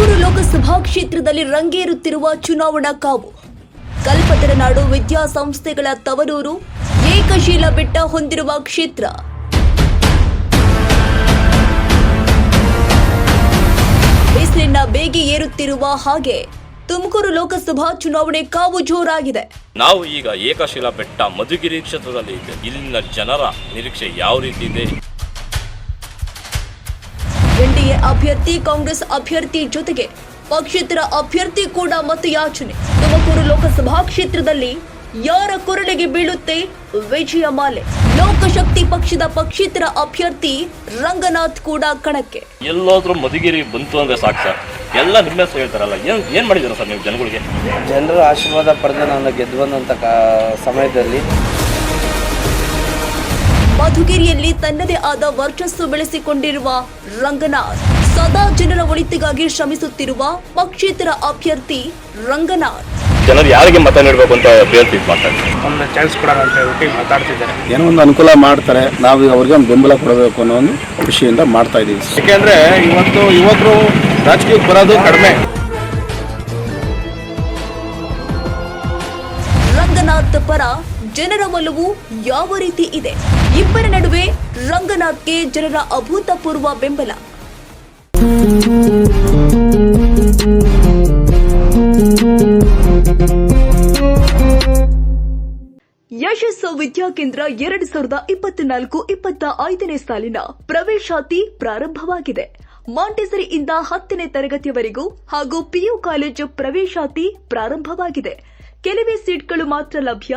ತುಮಕೂರು ಲೋಕಸಭಾ ಕ್ಷೇತ್ರದಲ್ಲಿ ರಂಗೇರುತ್ತಿರುವ ಚುನಾವಣಾ ಕಾವು. ಕಲ್ಪತರನಾಡು ವಿದ್ಯಾಸಂಸ್ಥೆಗಳ ತವರೂರು ಏಕಶೀಲ ಬೆಟ್ಟ ಹೊಂದಿರುವ ಕ್ಷೇತ್ರ. ಬಿಸಿಲಿನ ಬೇಗೆ ಏರುತ್ತಿರುವ ಹಾಗೆ ತುಮಕೂರು ಲೋಕಸಭಾ ಚುನಾವಣೆ ಕಾವು ಜೋರಾಗಿದೆ. ನಾವು ಈಗ ಏಕಶಿಲಾ ಬೆಟ್ಟ ಮಧುಗಿರಿ ಕ್ಷೇತ್ರದಲ್ಲಿ ಇಲ್ಲಿನ ಜನರ ನಿರೀಕ್ಷೆ ಯಾವ ರೀತಿ ಇದೆ? ಎನ್ಡಿಎ ಅಭ್ಯರ್ಥಿ ಕಾಂಗ್ರೆಸ್ ಅಭ್ಯರ್ಥಿ ಜೊತೆಗೆ ಪಕ್ಷೇತರ ಅಭ್ಯರ್ಥಿ ಕೂಡ ಮತಯಾಚನೆ. ತುಮಕೂರು ಲೋಕಸಭಾ ಕ್ಷೇತ್ರದಲ್ಲಿ ಯಾರ ಕೊರಳಿಗೆ ಬೀಳುತ್ತೆ ವಿಜಯ ಮಾಲೆ. ಲೋಕಶಕ್ತಿ ಪಕ್ಷದ ಪಕ್ಷೇತರ ಅಭ್ಯರ್ಥಿ ರಂಗನಾಥ್ ಕೂಡ ಕಣಕ್ಕೆ. ಎಲ್ಲಾದ್ರೂ ಮಧುಗಿರಿ ಬಂತು ಅಂದ್ರೆ ಸಾಕು ಸರ್. ಎಲ್ಲ ನಿಮ್ಮ ಹೇಳ್ತಾರಲ್ಲ ಏನ್ ಏನ್ ಮಾಡಿದಿರ ಸರ್ ನೀವು ಜನಗಳಿಗೆ? ಜನರ ಆಶೀರ್ವಾದ ಪಡೆದ ನಾನು ಗೆದ್ದು ಬಂದಂತ ಸಮಯದಲ್ಲಿ ಮಧುಗಿರಿಯಲ್ಲಿ ತನ್ನದೇ ಆದ ವರ್ಚಸ್ಸು ಬೆಳೆಸಿಕೊಂಡಿರುವ ರಂಗನಾಥ್. ಸದಾ ಜನರ ಒಳಿತಿಗಾಗಿ ಶ್ರಮಿಸುತ್ತಿರುವ ಪಕ್ಷೇತರ ಅಭ್ಯರ್ಥಿ ರಂಗನಾಥ್. ಜನರು ಯಾರಿಗೆ ಮತ ನೀಡಬೇಕು ಅಂತ ಒಂದು ಚಾನ್ಸ್ ಕೊಡೋಣ ಅಂತ ಹೇಳ್ಬಿಟ್ಟು ಮಾತಾಡ್ತಿದ್ದಾರೆ. ಏನೋ ಒಂದು ಅನುಕೂಲ ಮಾಡ್ತಾರೆ ನಾವು ಅವ್ರಿಗೆ ಒಂದು ಬೆಂಬಲ ಕೊಡಬೇಕು ಅನ್ನೋ ಒಂದು ಖುಷಿಯಿಂದ ಮಾಡ್ತಾ ಇದ್ದೀವಿ. ಯಾಕೆಂದ್ರೆ ಇವತ್ತು ಯುವಕರು ರಾಜಕೀಯಕ್ಕೆ ಬರೋದು ಕಡಿಮೆ. ರಂಗನಾಥ್ ಪರ ಜನರ ಒಲವು ಯಾವ ರೀತಿ ಇದೆ? ಇಬ್ಬರ ನಡುವೆ ರಂಗನಾಥ್ಗೆ ಜನರ ಅಭೂತಪೂರ್ವ ಬೆಂಬಲ. ಯಶಸ್ಸು ವಿದ್ಯಾಕೇಂದ್ರ ಎರಡು ಸಾವಿರದ ಇಪ್ಪತ್ನಾಲ್ಕು ಇಪ್ಪತ್ತ ಐದನೇ ಸಾಲಿನ ಪ್ರವೇಶಾತಿ ಪ್ರಾರಂಭವಾಗಿದೆ. ಮಾಂಟೆಸರಿಯಿಂದ ಹತ್ತನೇ ತರಗತಿಯವರೆಗೂ ಹಾಗೂ ಪಿಯು ಕಾಲೇಜು ಪ್ರವೇಶಾತಿ ಪ್ರಾರಂಭವಾಗಿದೆ. ಕೆಲವೇ ಸೀಟ್ಗಳು ಮಾತ್ರ ಲಭ್ಯ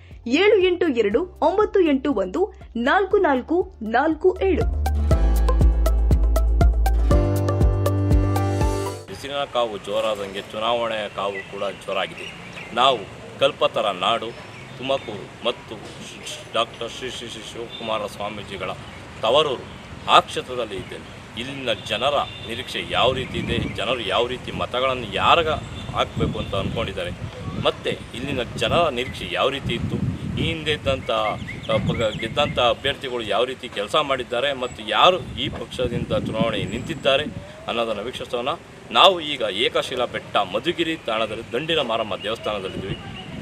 ಏಳು ಎಂಟು ಎರಡು ಒಂಬತ್ತು ಎಂಟು ಒಂದು, ನಾಲ್ಕು ನಾಲ್ಕು ನಾಲ್ಕು ಏಳು. ಬಿಸಿಲಿನ ಕಾವು ಜೋರಾದಂಗೆ ಚುನಾವಣೆಯ ಕಾವು ಕೂಡ ಜೋರಾಗಿದೆ. ನಾವು ಕಲ್ಪತರ ನಾಡು, ತುಮಕೂರು ಮತ್ತು ಡಾಕ್ಟರ್ ಶ್ರೀ ಶ್ರೀ ಶ್ರೀ ಶಿವಕುಮಾರ ಸ್ವಾಮೀಜಿಗಳ ತವರೂರು. ಆ ಕ್ಷೇತ್ರದಲ್ಲಿ ಇದ್ದೇನೆ. ಇಲ್ಲಿನ ಜನರ ನಿರೀಕ್ಷೆ ಯಾವ ರೀತಿ ಇದೆ, ಜನರು ಯಾವ ರೀತಿ ಮತಗಳನ್ನು ಯಾರಿಗ ಹಾಕಬೇಕು ಅಂತ ಅಂದ್ಕೊಂಡಿದ್ದಾರೆ ಮತ್ತು ಇಲ್ಲಿನ ಜನರ ನಿರೀಕ್ಷೆ ಯಾವ ರೀತಿ ಇತ್ತು ಈ ಹಿಂದೆ ಇದ್ದಂಥ ಗೆದ್ದಂಥ ಅಭ್ಯರ್ಥಿಗಳು ಯಾವ ರೀತಿ ಕೆಲಸ ಮಾಡಿದ್ದಾರೆ ಮತ್ತು ಯಾರು ಈ ಪಕ್ಷದಿಂದ ಚುನಾವಣೆ ನಿಂತಿದ್ದಾರೆ ಅನ್ನೋದನ್ನು ವೀಕ್ಷಿಸೋಣ. ನಾವು ಈಗ ಏಕಶಿಲಾ ಬೆಟ್ಟ, ಮಧುಗಿರಿ ತಾಣದಲ್ಲಿ, ದಂಡಿನ ಮಾರಮ್ಮ ದೇವಸ್ಥಾನದಲ್ಲಿದ್ದೀವಿ.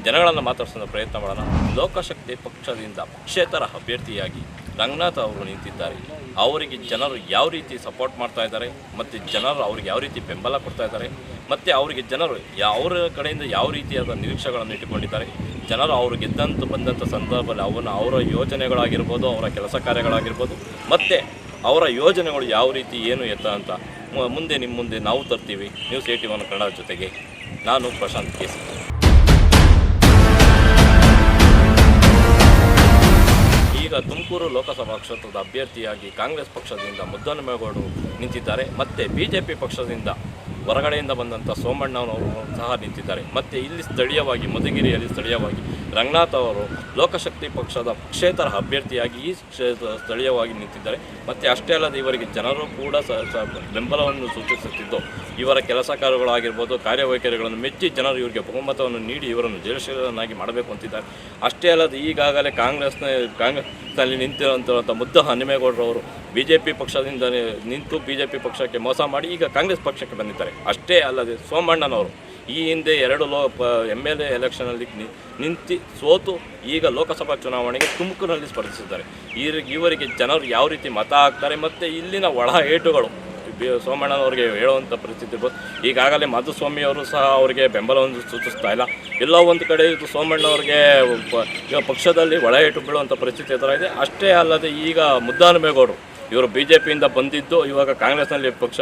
ಜನಗಳನ್ನು ಮಾತಾಡಿಸೋ ಪ್ರಯತ್ನ ಮಾಡೋಣ. ಲೋಕಶಕ್ತಿ ಪಕ್ಷದಿಂದ ಪಕ್ಷೇತರ ಅಭ್ಯರ್ಥಿಯಾಗಿ ರಂಗನಾಥ್ ಅವರು ನಿಂತಿದ್ದಾರೆ. ಅವರಿಗೆ ಜನರು ಯಾವ ರೀತಿ ಸಪೋರ್ಟ್ ಮಾಡ್ತಾ ಇದ್ದಾರೆ, ಮತ್ತು ಜನರು ಅವ್ರಿಗೆ ಯಾವ ರೀತಿ ಬೆಂಬಲ ಕೊಡ್ತಾ ಇದ್ದಾರೆ, ಮತ್ತು ಅವರಿಗೆ ಜನರು ಅವರ ಕಡೆಯಿಂದ ಯಾವ ರೀತಿಯಾದ ನಿರೀಕ್ಷೆಗಳನ್ನು ಇಟ್ಟುಕೊಂಡಿದ್ದಾರೆ, ಜನರು ಅವರು ಗೆದ್ದಂತ ಬಂದಂಥ ಸಂದರ್ಭದಲ್ಲಿ ಅವನ ಅವರ ಯೋಜನೆಗಳಾಗಿರ್ಬೋದು, ಅವರ ಕೆಲಸ ಕಾರ್ಯಗಳಾಗಿರ್ಬೋದು, ಮತ್ತು ಅವರ ಯೋಜನೆಗಳು ಯಾವ ರೀತಿ ಏನು ಎತ್ತ ಅಂತ ಮುಂದೆ ನಿಮ್ಮ ಮುಂದೆ ನಾವು ತರ್ತೀವಿ. ನ್ಯೂಸ್ ಏಟಿ ಒನ್ ಕನ್ನಡ ಜೊತೆಗೆ. ನಾನು ಪ್ರಶಾಂತ್ ಕೇಸಿ ಈಗ ತುಮಕೂರು ಲೋಕಸಭಾ ಕ್ಷೇತ್ರದ ಅಭ್ಯರ್ಥಿಯಾಗಿ ಕಾಂಗ್ರೆಸ್ ಪಕ್ಷದಿಂದ ಮುದ್ದನಮೇಗೌಡರು ನಿಂತಿದ್ದಾರೆ. ಮತ್ತು ಬಿ ಪಕ್ಷದಿಂದ ಹೊರಗಡೆಯಿಂದ ಬಂದಂಥ ಸೋಮಣ್ಣನವರು ಸಹ ನಿಂತಿದ್ದಾರೆ. ಮತ್ತು ಇಲ್ಲಿ ಸ್ಥಳೀಯವಾಗಿ ಮಧುಗಿರಿಯಲ್ಲಿ ಸ್ಥಳೀಯವಾಗಿ ರಂಗನಾಥ್ ಅವರು ಲೋಕಶಕ್ತಿ ಪಕ್ಷದ ಪಕ್ಷೇತರ ಅಭ್ಯರ್ಥಿಯಾಗಿ ಈ ಕ್ಷೇತ್ರ ಸ್ಥಳೀಯವಾಗಿ ನಿಂತಿದ್ದಾರೆ. ಮತ್ತು ಅಷ್ಟೇ ಅಲ್ಲದೆ ಇವರಿಗೆ ಜನರು ಕೂಡ ಸ ಬೆಂಬಲವನ್ನು ಸೂಚಿಸುತ್ತಿದ್ದು. ಇವರ ಕೆಲಸ ಕಾರ್ಯಗಳಾಗಿರ್ಬೋದು, ಕಾರ್ಯವೈಖರಿಗಳನ್ನು ಮೆಚ್ಚಿ ಜನರು ಇವರಿಗೆ ಬಹುಮತವನ್ನು ನೀಡಿ ಇವರನ್ನು ಜಯಶೀಲನಾಗಿ ಮಾಡಬೇಕು ಅಂತಿದ್ದಾರೆ. ಅಷ್ಟೇ ಅಲ್ಲದೆ ಈಗಾಗಲೇ ಕಾಂಗ್ರೆಸ್ನ, ಕಾಂಗ್ರೆಸ್ನಲ್ಲಿ ನಿಂತಿರುವಂಥ ಮುದ್ದ ಹನುಮೇಗೌಡರವರು ಬಿ ಜೆ ಪಿ ಪಕ್ಷದಿಂದ ನಿಂತು ಬಿ ಜೆ ಪಿ ಪಕ್ಷಕ್ಕೆ ಮೋಸ ಮಾಡಿ ಈಗ ಕಾಂಗ್ರೆಸ್ ಪಕ್ಷಕ್ಕೆ ಬಂದಿದ್ದಾರೆ. ಅಷ್ಟೇ ಅಲ್ಲದೆ ಸೋಮಣ್ಣನವರು ಈ ಹಿಂದೆ ಎರಡು ಲೋ ಎಂ ಎಲ್ ಎ ಎಲೆಕ್ಷನಲ್ಲಿ ನಿಂತು ಸೋತು ಈಗ ಲೋಕಸಭಾ ಚುನಾವಣೆಗೆ ತುಮಕೂರಿನಲ್ಲಿ ಸ್ಪರ್ಧಿಸಿದ್ದಾರೆ. ಈ ಇವರಿಗೆ ಜನರು ಯಾವ ರೀತಿ ಮತ ಹಾಕ್ತಾರೆ ಮತ್ತು ಇಲ್ಲಿನ ಒಳ ಏಟುಗಳು ಸೋಮಣ್ಣನವ್ರಿಗೆ ಹೇಳುವಂಥ ಪರಿಸ್ಥಿತಿ ಇರ್ಬೋದು ಈಗಾಗಲೇ ಮಾಧುಸ್ವಾಮಿಯವರು ಸಹ ಅವರಿಗೆ ಬೆಂಬಲವನ್ನು ಸೂಚಿಸ್ತಾ ಇಲ್ಲ. ಎಲ್ಲೋ ಒಂದು ಕಡೆ ಇದು ಸೋಮಣ್ಣವ್ರಿಗೆ ಪಕ್ಷದಲ್ಲಿ ಒಳ ಏಟು ಬೀಳುವಂಥ ಪರಿಸ್ಥಿತಿ ಎದುರಾಗಿದೆ. ಅಷ್ಟೇ ಅಲ್ಲದೆ ಈಗ ಮುದ್ದಾನಮೇಗೌಡರು ಇವರು ಬಿ ಜೆ ಪಿಯಿಂದ ಬಂದಿದ್ದು ಇವಾಗ ಕಾಂಗ್ರೆಸ್ನಲ್ಲಿ ಪಕ್ಷ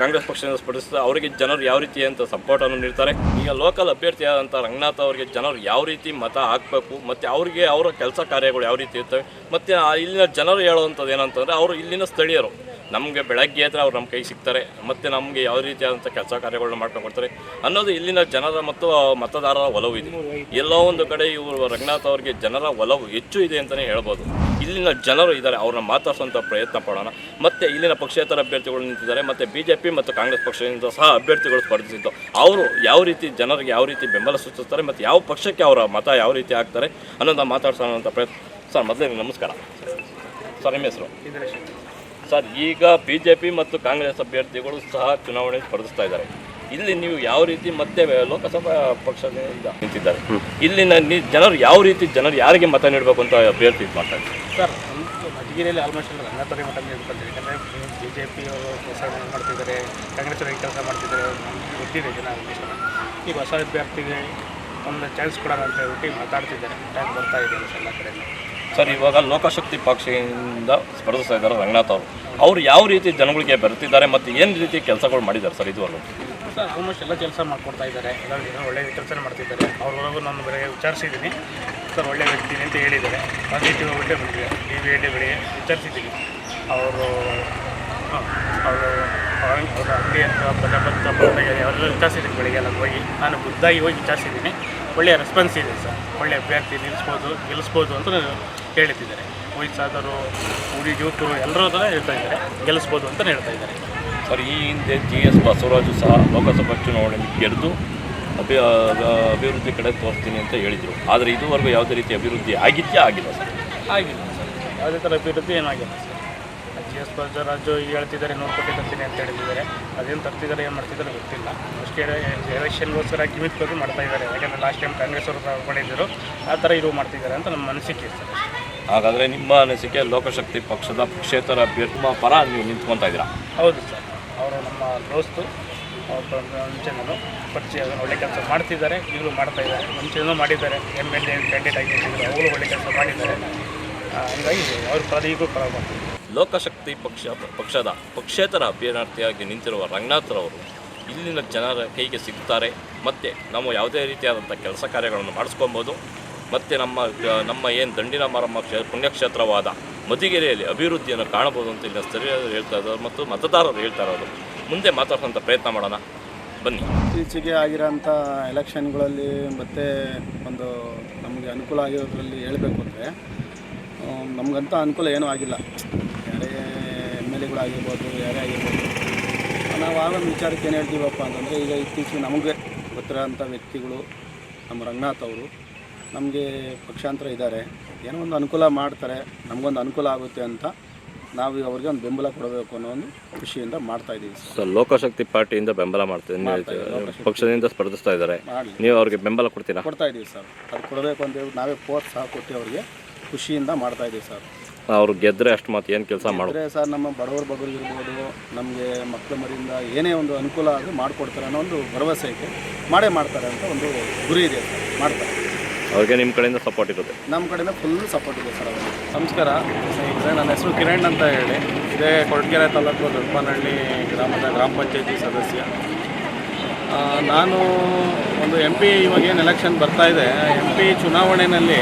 ಕಾಂಗ್ರೆಸ್ ಪಕ್ಷದಿಂದ ಸ್ಪರ್ಧಿಸಿದ ಅವರಿಗೆ ಜನರು ಯಾವ ರೀತಿ ಅಂತ ಸಪೋರ್ಟನ್ನು ನೀಡ್ತಾರೆ. ಈಗ ಲೋಕಲ್ ಅಭ್ಯರ್ಥಿಯಾದಂಥ ರಂಗನಾಥ್ ಅವರಿಗೆ ಜನರು ಯಾವ ರೀತಿ ಮತ ಹಾಕಬೇಕು, ಮತ್ತು ಅವರಿಗೆ ಅವರ ಕೆಲಸ ಕಾರ್ಯಗಳು ಯಾವ ರೀತಿ ಇರ್ತವೆ, ಮತ್ತು ಇಲ್ಲಿನ ಜನರು ಹೇಳುವಂಥದ್ದು ಏನಂತಂದರೆ ಅವರು ಇಲ್ಲಿನ ಸ್ಥಳೀಯರು. ನಮಗೆ ಬೆಳಗ್ಗೆ ಆದರೆ ಅವ್ರು ನಮ್ಮ ಕೈ ಸಿಗ್ತಾರೆ, ಮತ್ತು ನಮಗೆ ಯಾವ ರೀತಿಯಾದಂಥ ಕೆಲಸ ಕಾರ್ಯಗಳನ್ನ ಮಾಡ್ಕೊಂಡು ಅನ್ನೋದು ಇಲ್ಲಿನ ಜನರ ಮತ್ತು ಮತದಾರರ ಒಲವು ಇದೆ. ಎಲ್ಲೋ ಒಂದು ಕಡೆ ಇವರು ರಂಗನಾಥ್ ಅವರಿಗೆ ಜನರ ಒಲವು ಹೆಚ್ಚು ಇದೆ ಅಂತಲೇ ಹೇಳ್ಬೋದು. ಇಲ್ಲಿನ ಜನರು ಇದ್ದಾರೆ, ಅವ್ರನ್ನ ಮಾತಾಡ್ಸೋಂಥ ಪ್ರಯತ್ನ ಪಡೋಣ. ಮತ್ತು ಇಲ್ಲಿನ ಪಕ್ಷೇತರ ಅಭ್ಯರ್ಥಿಗಳು ನಿಂತಿದ್ದಾರೆ, ಮತ್ತು ಬಿ ಜೆ ಪಿ ಮತ್ತು ಕಾಂಗ್ರೆಸ್ ಪಕ್ಷದಿಂದ ಸಹ ಅಭ್ಯರ್ಥಿಗಳು ಸ್ಪರ್ಧಿಸಿದ್ದು. ಅವರು ಯಾವ ರೀತಿ ಜನರಿಗೆ ಯಾವ ರೀತಿ ಬೆಂಬಲ ಸೂಚಿಸ್ತಾರೆ, ಮತ್ತು ಯಾವ ಪಕ್ಷಕ್ಕೆ ಅವರ ಮತ ಯಾವ ರೀತಿ ಆಗ್ತಾರೆ ಅನ್ನೋದನ್ನ ಮಾತಾಡ್ಸೋಣ ಪ್ರಯತ್ನ. ಸರ್, ಮೊದಲೇ ನಮಸ್ಕಾರ. ಸರ್, ನಿಮ್ಮ ಹೆಸರು? ಸರ್ ಈಗ ಬಿ ಜೆ ಪಿ ಮತ್ತು ಕಾಂಗ್ರೆಸ್ ಅಭ್ಯರ್ಥಿಗಳು ಸಹ ಚುನಾವಣೆ ಸ್ಪರ್ಧಿಸ್ತಾ ಇದ್ದಾರೆ. ಇಲ್ಲಿ ನೀವು ಯಾವ ರೀತಿ ಮತ್ತೆ ಲೋಕಸಭಾ ಪಕ್ಷದಿಂದ ನಿಂತಿದ್ದಾರೆ? ಇಲ್ಲಿನ ನಿ- ಜನರು ಯಾವ ರೀತಿ ಜನರು ಯಾರಿಗೆ ಮತ ನೀಡಬೇಕು ಅಂತ ಅಭ್ಯರ್ಥಿ ಇದು ಸರ್ ನಮ್ಮದು ಮಧುಗಿರಿಯಲ್ಲಿ ಆಲ್ಮೋಸ್ಟ್ ಎಲ್ಲ ಮಠ ಹೇಳ್ಕೊಳ್ತೀವಿ ಯಾಕಂದರೆ ಬಿ ಜೆ ಪಿ ಅವರು ಕೆಲಸ ಮಾಡ್ತಿದ್ದಾರೆ ಕಾಂಗ್ರೆಸ್ ಅವರು ಕೆಲಸ ಮಾಡ್ತಿದ್ದಾರೆ ನಮ್ಗೆ ಗೊತ್ತಿದೆ ಜನ. ಈಗ ಹೊಸ ಅಭ್ಯರ್ಥಿಗೆ ಒಂದು ಚಾನ್ಸ್ ಕೊಡೋಣ ಅಂತ ಹೇಳ್ಬಿಟ್ಟು ಮಾತಾಡ್ತಿದ್ದಾರೆ. ಟೈಮ್ ಬರ್ತಾ ಇದೆ ಎಲ್ಲ ಕಡೆಯಿಂದ ಸರ್, ಇವಾಗ ಲೋಕಶಕ್ತಿ ಪಕ್ಷದಿಂದ ಸ್ಪರ್ಧಿಸ್ತಾ ಇದ್ದಾರೆ ರಂಗನಾಥ್ ಅವರು. ಅವರು ಯಾವ ರೀತಿ ಜನಗಳಿಗೆ ಬರ್ತಿದ್ದಾರೆ ಮತ್ತು ಏನು ರೀತಿ ಕೆಲಸಗಳು ಮಾಡಿದ್ದಾರೆ ಸರ್ ಇದುವರೆಗೂ? ಸರ್, ಆಲ್ಮೋಸ್ಟ್ ಎಲ್ಲ ಕೆಲಸ ಮಾಡ್ಕೊಡ್ತಾ ಇದ್ದಾರೆ. ಎಲ್ಲ ಒಳ್ಳೆ ಕೆಲಸ ಮಾಡ್ತಿದ್ದಾರೆ. ಅವ್ರವರೆಗೂ ನಾನು ಬೇರೆ ವಿಚಾರಿಸಿದ್ದೀನಿ. ಸರ್, ಒಳ್ಳೆ ವ್ಯಕ್ತಿ ಅಂತ ಹೇಳಿದ್ದಾರೆ. ಪಾಸಿಟಿವ್ ಒಳ್ಳೆ ಬಂದಿದೆ. ಡಿ ವಿ ಬೆಳಿಗ್ಗೆ ವಿಚಾರಿಸಿದ್ದೀನಿ ಅವರು ಅವರು, ಅವರ ಅಂಗಡಿ ಅಂತ ಪದ ಬಂತ ಅವರೆಲ್ಲ ವಿಚಾರಿಸಿದ್ದೀನಿ. ಬೆಳಿಗ್ಗೆ ಎಲ್ಲ ಹೋಗಿ ನಾನು ಖುದ್ದಾಗಿ ಹೋಗಿ ವಿಚಾರಿಸಿದ್ದೀನಿ. ಒಳ್ಳೆಯ ರೆಸ್ಪಾನ್ಸ್ ಇದೆ ಸರ್. ಒಳ್ಳೆಯ ಅಭ್ಯರ್ಥಿ ನಿಲ್ಲಿಸ್ಬೋದು ಗೆಲ್ಲಿಸ್ಬೋದು ಅಂತ ಹೇಳ್ತಿದ್ದಾರೆ ವಯಸ್ಸಾದರು ಹುಡಿ ಯುವಕರು ಎಲ್ಲರೂ ಅದನ್ನು ಹೇಳ್ತಾ ಇದ್ದಾರೆ. ಗೆಲ್ಲಿಸ್ಬೋದು ಅಂತ ಹೇಳ್ತಾ ಇದ್ದಾರೆ. ಸರ್ ಈ ಹಿಂದೆ ಜಿ ಎಸ್ ಬಸವರಾಜು ಸಹ ಲೋಕಸಭಾ ಚುನಾವಣೆಯಲ್ಲಿ ಗೆದ್ದು ಅಭಿ ಅಭಿವೃದ್ಧಿ ಕಡೆ ತೋರಿಸ್ತೀನಿ ಅಂತ ಹೇಳಿದರು. ಆದರೆ ಇದುವರೆಗೂ ಯಾವುದೇ ರೀತಿ ಅಭಿವೃದ್ಧಿ ಆಗಿದೆಯಾ? ಆಗಿಲ್ಲ ಸರ್. ಆಗಿಲ್ಲ ಸರ್. ಯಾವುದೇ ಥರ ಅಭಿವೃದ್ಧಿ ಏನಾಗಿಲ್ಲ ಸರ್. ಎಸ್ ಬಸವರಾಜು ಈಗ ಹೇಳ್ತಿದ್ದಾರೆ ನೂರು ಕೋಟಿ ತರ್ತೀನಿ ಅಂತ ಹೇಳಿದ್ದಾರೆ. ಅದೇನು ತರ್ತಿದ್ದಾರೆ ಏನು ಮಾಡ್ತಿದ್ದಾರೆ ಗೊತ್ತಿಲ್ಲ. ಅಷ್ಟೇ ಎಲೆಕ್ಷನ್ಗೋಸ್ಕರ ಕಿಮಿತ್ ಬಗ್ಗೆ ಮಾಡ್ತಾ ಇದ್ದಾರೆ. ಯಾಕಂದರೆ ಲಾಸ್ಟ್ ಟೈಮ್ ಕಾಂಗ್ರೆಸ್ ಅವರು ತಗೊಂಡಿದ್ದರು ಆ ಥರ ಇವರು ಮಾಡ್ತಿದ್ದಾರೆ ಅಂತ ನಮ್ಮ ಅನಿಸಿಕೆ ಸರ್. ಹಾಗಾದರೆ ನಿಮ್ಮ ಅನಿಸಿಕೆ ಲೋಕಶಕ್ತಿ ಪಕ್ಷದ ಪಕ್ಷೇತರ ಅಭ್ಯರ್ಥಿ ಪರ ನೀವು ನಿಂತ್ಕೊತಾ ಇದ್ದೀರಾ? ಹೌದು ಸರ್. ಅವರು ನಮ್ಮ ದೋಸ್ತು ಅವ್ರ ಮುಂಚೆನೂ ಪರಿಚಯ ಒಳ್ಳೆ ಕೆಲಸ ಮಾಡ್ತಿದ್ದಾರೆ ಇವರು ಮಾಡ್ತಾ ಇದ್ದಾರೆ. ಮುಂಚೆನೂ ಮಾಡಿದ್ದಾರೆ. ಎಂ ಎಲ್ ಎ ಕ್ಯಾಂಡಿಡೇಟ್ ಆಗಿ ಅವರು ಒಳ್ಳೆ ಕೆಲಸ ಮಾಡಿದ್ದಾರೆ. ಹಂಗಾಗಿ ಅವ್ರ ಪರ ಈಗಲೂ ಪರ ಮಾಡ್ತಿದ್ದಾರೆ. ಲೋಕಶಕ್ತಿ ಪಕ್ಷ ಪಕ್ಷದ ಪಕ್ಷೇತರ ಅಭ್ಯರ್ಥಿಯಾಗಿ ನಿಂತಿರುವ ರಂಗನಾಥ್ರವರು ಇಲ್ಲಿನ ಜನರ ಕೈಗೆ ಸಿಗ್ತಾರೆ. ಮತ್ತು ನಾವು ಯಾವುದೇ ರೀತಿಯಾದಂಥ ಕೆಲಸ ಕಾರ್ಯಗಳನ್ನು ಮಾಡಿಸ್ಕೊಬೋದು. ಮತ್ತು ನಮ್ಮ ನಮ್ಮ ಏನು ದಂಡಿನ ಮಾರಮ್ಮ ಕ್ಷೇ, ಪುಣ್ಯಕ್ಷೇತ್ರವಾದ ಮಧುಗಿರಿಯಲ್ಲಿ ಅಭಿವೃದ್ಧಿಯನ್ನು ಕಾಣಬಹುದು ಅಂತ ಇಲ್ಲಿನ ಸ್ಥಳೀಯರು ಹೇಳ್ತಾ ಇದ್ದಾರೆ ಮತ್ತು ಮತದಾರರು ಹೇಳ್ತಾ ಇರೋದು. ಮುಂದೆ ಮಾತಾಡುವಂಥ ಪ್ರಯತ್ನ ಮಾಡೋಣ. ಬನ್ನಿ. ಇತ್ತೀಚೆಗೆ ಆಗಿರೋಂಥ ಎಲೆಕ್ಷನ್ಗಳಲ್ಲಿ ಮತ್ತು ಒಂದು ನಮಗೆ ಅನುಕೂಲ ಆಗಿರೋದ್ರಲ್ಲಿ ಹೇಳಬೇಕು ಅಂದರೆ ನಮಗಂತ ಅನುಕೂಲ ಏನೂ ಆಗಿಲ್ಲ. ಆಗಿರ್ಬೋದು ಯಾರೇ ಆಗಿರ್ಬೋದು. ನಾವು ಆ ಒಂದು ವಿಚಾರಕ್ಕೆ ಏನು ಹೇಳ್ತೀವಪ್ಪ ಅಂತಂದರೆ ಈಗ ಇತ್ತೀಚೆಗೆ ನಮಗೆ ಗೊತ್ತಿರೋಂಥ ವ್ಯಕ್ತಿಗಳು ನಮ್ಮ ರಂಗನಾಥ್ ಅವರು ನಮಗೆ ಪಕ್ಷಾಂತರ ಇದ್ದಾರೆ. ಏನೋ ಒಂದು ಅನುಕೂಲ ಮಾಡ್ತಾರೆ ನಮಗೊಂದು ಅನುಕೂಲ ಆಗುತ್ತೆ ಅಂತ ನಾವು ಅವ್ರಿಗೆ ಒಂದು ಬೆಂಬಲ ಕೊಡಬೇಕು ಅನ್ನೋ ಒಂದು ಖುಷಿಯಿಂದ ಮಾಡ್ತಾ ಇದ್ದೀವಿ ಸರ್ ಲೋಕಶಕ್ತಿ ಪಾರ್ಟಿಯಿಂದ ಬೆಂಬಲ ಮಾಡ್ತೀವಿ ಪಕ್ಷದಿಂದ ಸ್ಪರ್ಧಿಸ್ತಾ ಇದ್ದಾರೆ. ನೀವು ಅವ್ರಿಗೆ ಬೆಂಬಲ ಕೊಡ್ತೀರಾ? ಕೊಡ್ತಾ ಇದ್ದೀವಿ ಸರ್. ಅದು ಕೊಡಬೇಕು ಅಂತ ಹೇಳಿ ನಾವೇ ಪ್ರೋತ್ಸಾಹ ಕೊಟ್ಟು ಅವ್ರಿಗೆ ಖುಷಿಯಿಂದ ಮಾಡ್ತಾ ಇದ್ದೀವಿ ಸರ್. ಅವ್ರು ಗೆದ್ರೆ ಅಷ್ಟು ಮಾತು ಏನು ಕೆಲಸ ಮಾಡಿದ್ರೆ ಅಂದರೆ ಸರ್ ನಮ್ಮ ಬಡವರು ಬಗ್ಗೆ ಇರ್ಬೋದು ನಮಗೆ ಮಕ್ಕಳ ಮರಿಯಿಂದ ಏನೇ ಒಂದು ಅನುಕೂಲ ಅದು ಮಾಡಿಕೊಡ್ತಾರೆ ಅನ್ನೋ ಒಂದು ಭರವಸೆ ಐತೆ ಮಾಡೇ ಮಾಡ್ತಾರೆ ಅಂತ ಒಂದು ಗುರಿ ಇದೆ ಸರ್ ಮಾಡ್ತಾರೆ. ಅವ್ರಿಗೆ ನಿಮ್ಮ ಕಡೆಯಿಂದ ಸಪೋರ್ಟ್ ಇರುತ್ತೆ. ನಮ್ಮ ಕಡೆಯಿಂದ ಫುಲ್ ಸಪೋರ್ಟ್ ಇದೆ ಸರ್ ಅವರಿಗೆ. ನಮಸ್ಕಾರ ಸ್ನೇಹಿತರೆ ನನ್ನ ಹೆಸರು ಕಿರಣ್ ಅಂತ ಹೇಳಿ. ಇದೇ ಕೊರಟಗೆರೆ ತಾಲೂಕು ದೊಡ್ಡಪನಹಳ್ಳಿ ಗ್ರಾಮದ ಗ್ರಾಮ ಪಂಚಾಯತಿ ಸದಸ್ಯ. ನಾನು ಒಂದು ಎಂ ಪಿ ಇವಾಗ ಏನು ಎಲೆಕ್ಷನ್ ಬರ್ತಾ ಇದೆ. ಎಂ ಪಿ ಚುನಾವಣೆಯಲ್ಲಿ